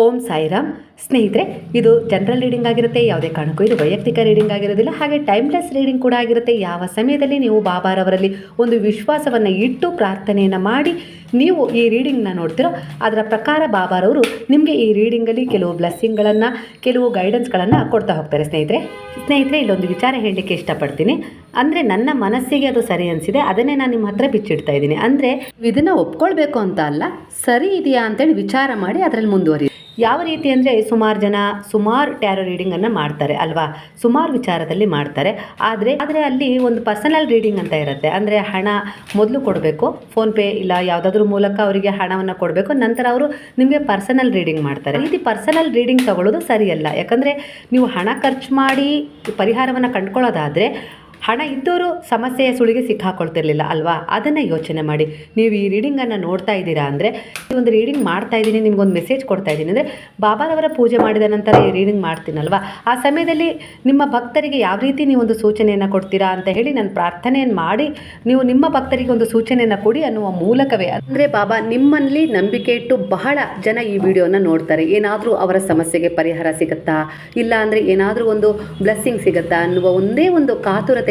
ಓಂ ಸಾಯಿರಾಮ್. ಸ್ನೇಹಿತರೆ, ಇದು general reading ಆಗಿರುತ್ತೆ, ಯಾವುದೇ ಕಾರಣಕ್ಕೂ ಇದು ವೈಯಕ್ತಿಕ ರೀಡಿಂಗ್ ಆಗಿರೋದಿಲ್ಲ. ಹಾಗೆ ಟೈಮ್ಲೆಸ್ ರೀಡಿಂಗ್ ಕೂಡ ಆಗಿರುತ್ತೆ. ಯಾವ ಸಮಯದಲ್ಲಿ ನೀವು ಬಾಬಾರವರಲ್ಲಿ ಒಂದು ವಿಶ್ವಾಸವನ್ನು ಇಟ್ಟು ಪ್ರಾರ್ಥನೆಯನ್ನು ಮಾಡಿ ನೀವು ಈ ರೀಡಿಂಗ್ನ ನೋಡ್ತಿರೋ, ಅದರ ಪ್ರಕಾರ ಬಾಬಾರವರು ನಿಮಗೆ ಈ ರೀಡಿಂಗಲ್ಲಿ ಕೆಲವು ಬ್ಲೆಸ್ಸಿಂಗ್ಗಳನ್ನು ಕೆಲವು ಗೈಡೆನ್ಸ್ಗಳನ್ನು ಕೊಡ್ತಾ ಹೋಗ್ತಾರೆ ಸ್ನೇಹಿತರೆ. ಸ್ನೇಹಿತರೆ, ಇಲ್ಲೊಂದು ವಿಚಾರ ಹೇಳಲಿಕ್ಕೆ ಇಷ್ಟಪಡ್ತೀನಿ. ಅಂದರೆ ನನ್ನ ಮನಸ್ಸಿಗೆ ಅದು ಸರಿ ಅನಿಸಿದೆ ಅದನ್ನೇ ನಾನು ನಿಮ್ಮ ಹತ್ರ ಬಿಚ್ಚಿಡ್ತಾ ಇದ್ದೀನಿ. ಅಂದರೆ ಇದನ್ನು ಒಪ್ಕೊಳ್ಬೇಕು ಅಂತ ಅಲ್ಲ ಸರಿ ಇದೆಯಾ ಅಂತೇಳಿ ವಿಚಾರ ಮಾಡಿ ಅದರಲ್ಲಿ ಮುಂದುವರಿ ಯಾವ ರೀತಿ ಅಂದರೆ ಸುಮಾರು ಜನ ಸುಮಾರು ಟ್ಯಾರೋ ರೀಡಿಂಗನ್ನು ಮಾಡ್ತಾರೆ ಅಲ್ವಾ? ಸುಮಾರು ವಿಚಾರದಲ್ಲಿ ಮಾಡ್ತಾರೆ. ಆದರೆ ಆದರೆ ಅಲ್ಲಿ ಒಂದು ಪರ್ಸನಲ್ ರೀಡಿಂಗ್ ಅಂತ ಇರುತ್ತೆ. ಅಂದರೆ ಹಣ ಮೊದಲು ಕೊಡಬೇಕು ಫೋನ್ಪೇ ಇಲ್ಲ ಯಾವುದಾದ್ರೂ ಮೂಲಕ ಅವರಿಗೆ ಹಣವನ್ನು ಕೊಡಬೇಕು ನಂತರ ಅವರು ನಿಮಗೆ ಪರ್ಸನಲ್ ರೀಡಿಂಗ್ ಮಾಡ್ತಾರೆ. ಈ ರೀತಿ ಪರ್ಸನಲ್ ರೀಡಿಂಗ್ ತಗೊಳ್ಳೋದು ಸರಿಯಲ್ಲ. ಯಾಕಂದರೆ ನೀವು ಹಣ ಖರ್ಚು ಮಾಡಿ ಪರಿಹಾರವನ್ನು ಕಂಡ್ಕೊಳ್ಳೋದಾದರೆ ಹಣ ಇದ್ದವರು ಸಮಸ್ಯೆಯ ಸುಳಿಗೆ ಸಿಕ್ಕಾಕೊಳ್ತಿರ್ಲಿಲ್ಲ ಅಲ್ವಾ? ಅದನ್ನು ಯೋಚನೆ ಮಾಡಿ. ನೀವು ಈ ರೀಡಿಂಗನ್ನು ನೋಡ್ತಾ ಇದ್ದೀರಾ ಅಂದರೆ ಒಂದು ರೀಡಿಂಗ್ ಮಾಡ್ತಾ ಇದ್ದೀನಿ, ನಿಮ್ಗೊಂದು ಮೆಸೇಜ್ ಕೊಡ್ತಾ ಇದ್ದೀನಿ ಅಂದರೆ ಬಾಬಾರವರ ಪೂಜೆ ಮಾಡಿದ ನಂತರ ಈ ರೀಡಿಂಗ್ ಮಾಡ್ತೀನಲ್ವಾ? ಆ ಸಮಯದಲ್ಲಿ ನಿಮ್ಮ ಭಕ್ತರಿಗೆ ಯಾವ ರೀತಿ ನೀವೊಂದು ಸೂಚನೆಯನ್ನು ಕೊಡ್ತೀರಾ ಅಂತ ಹೇಳಿ ನಾನು ಪ್ರಾರ್ಥನೆಯನ್ನು ಮಾಡಿ, ನೀವು ನಿಮ್ಮ ಭಕ್ತರಿಗೆ ಒಂದು ಸೂಚನೆಯನ್ನು ಕೊಡಿ ಅನ್ನುವ ಮೂಲಕವೇ. ಅಂದರೆ ಬಾಬಾ, ನಿಮ್ಮಲ್ಲಿ ನಂಬಿಕೆ ಇಟ್ಟು ಬಹಳ ಜನ ಈ ವಿಡಿಯೋನ ನೋಡ್ತಾರೆ. ಏನಾದರೂ ಅವರ ಸಮಸ್ಯೆಗೆ ಪರಿಹಾರ ಸಿಗುತ್ತಾ? ಇಲ್ಲ ಅಂದರೆ ಏನಾದರೂ ಒಂದು ಬ್ಲೆಸ್ಸಿಂಗ್ ಸಿಗುತ್ತಾ ಅನ್ನುವ ಒಂದೇ ಒಂದು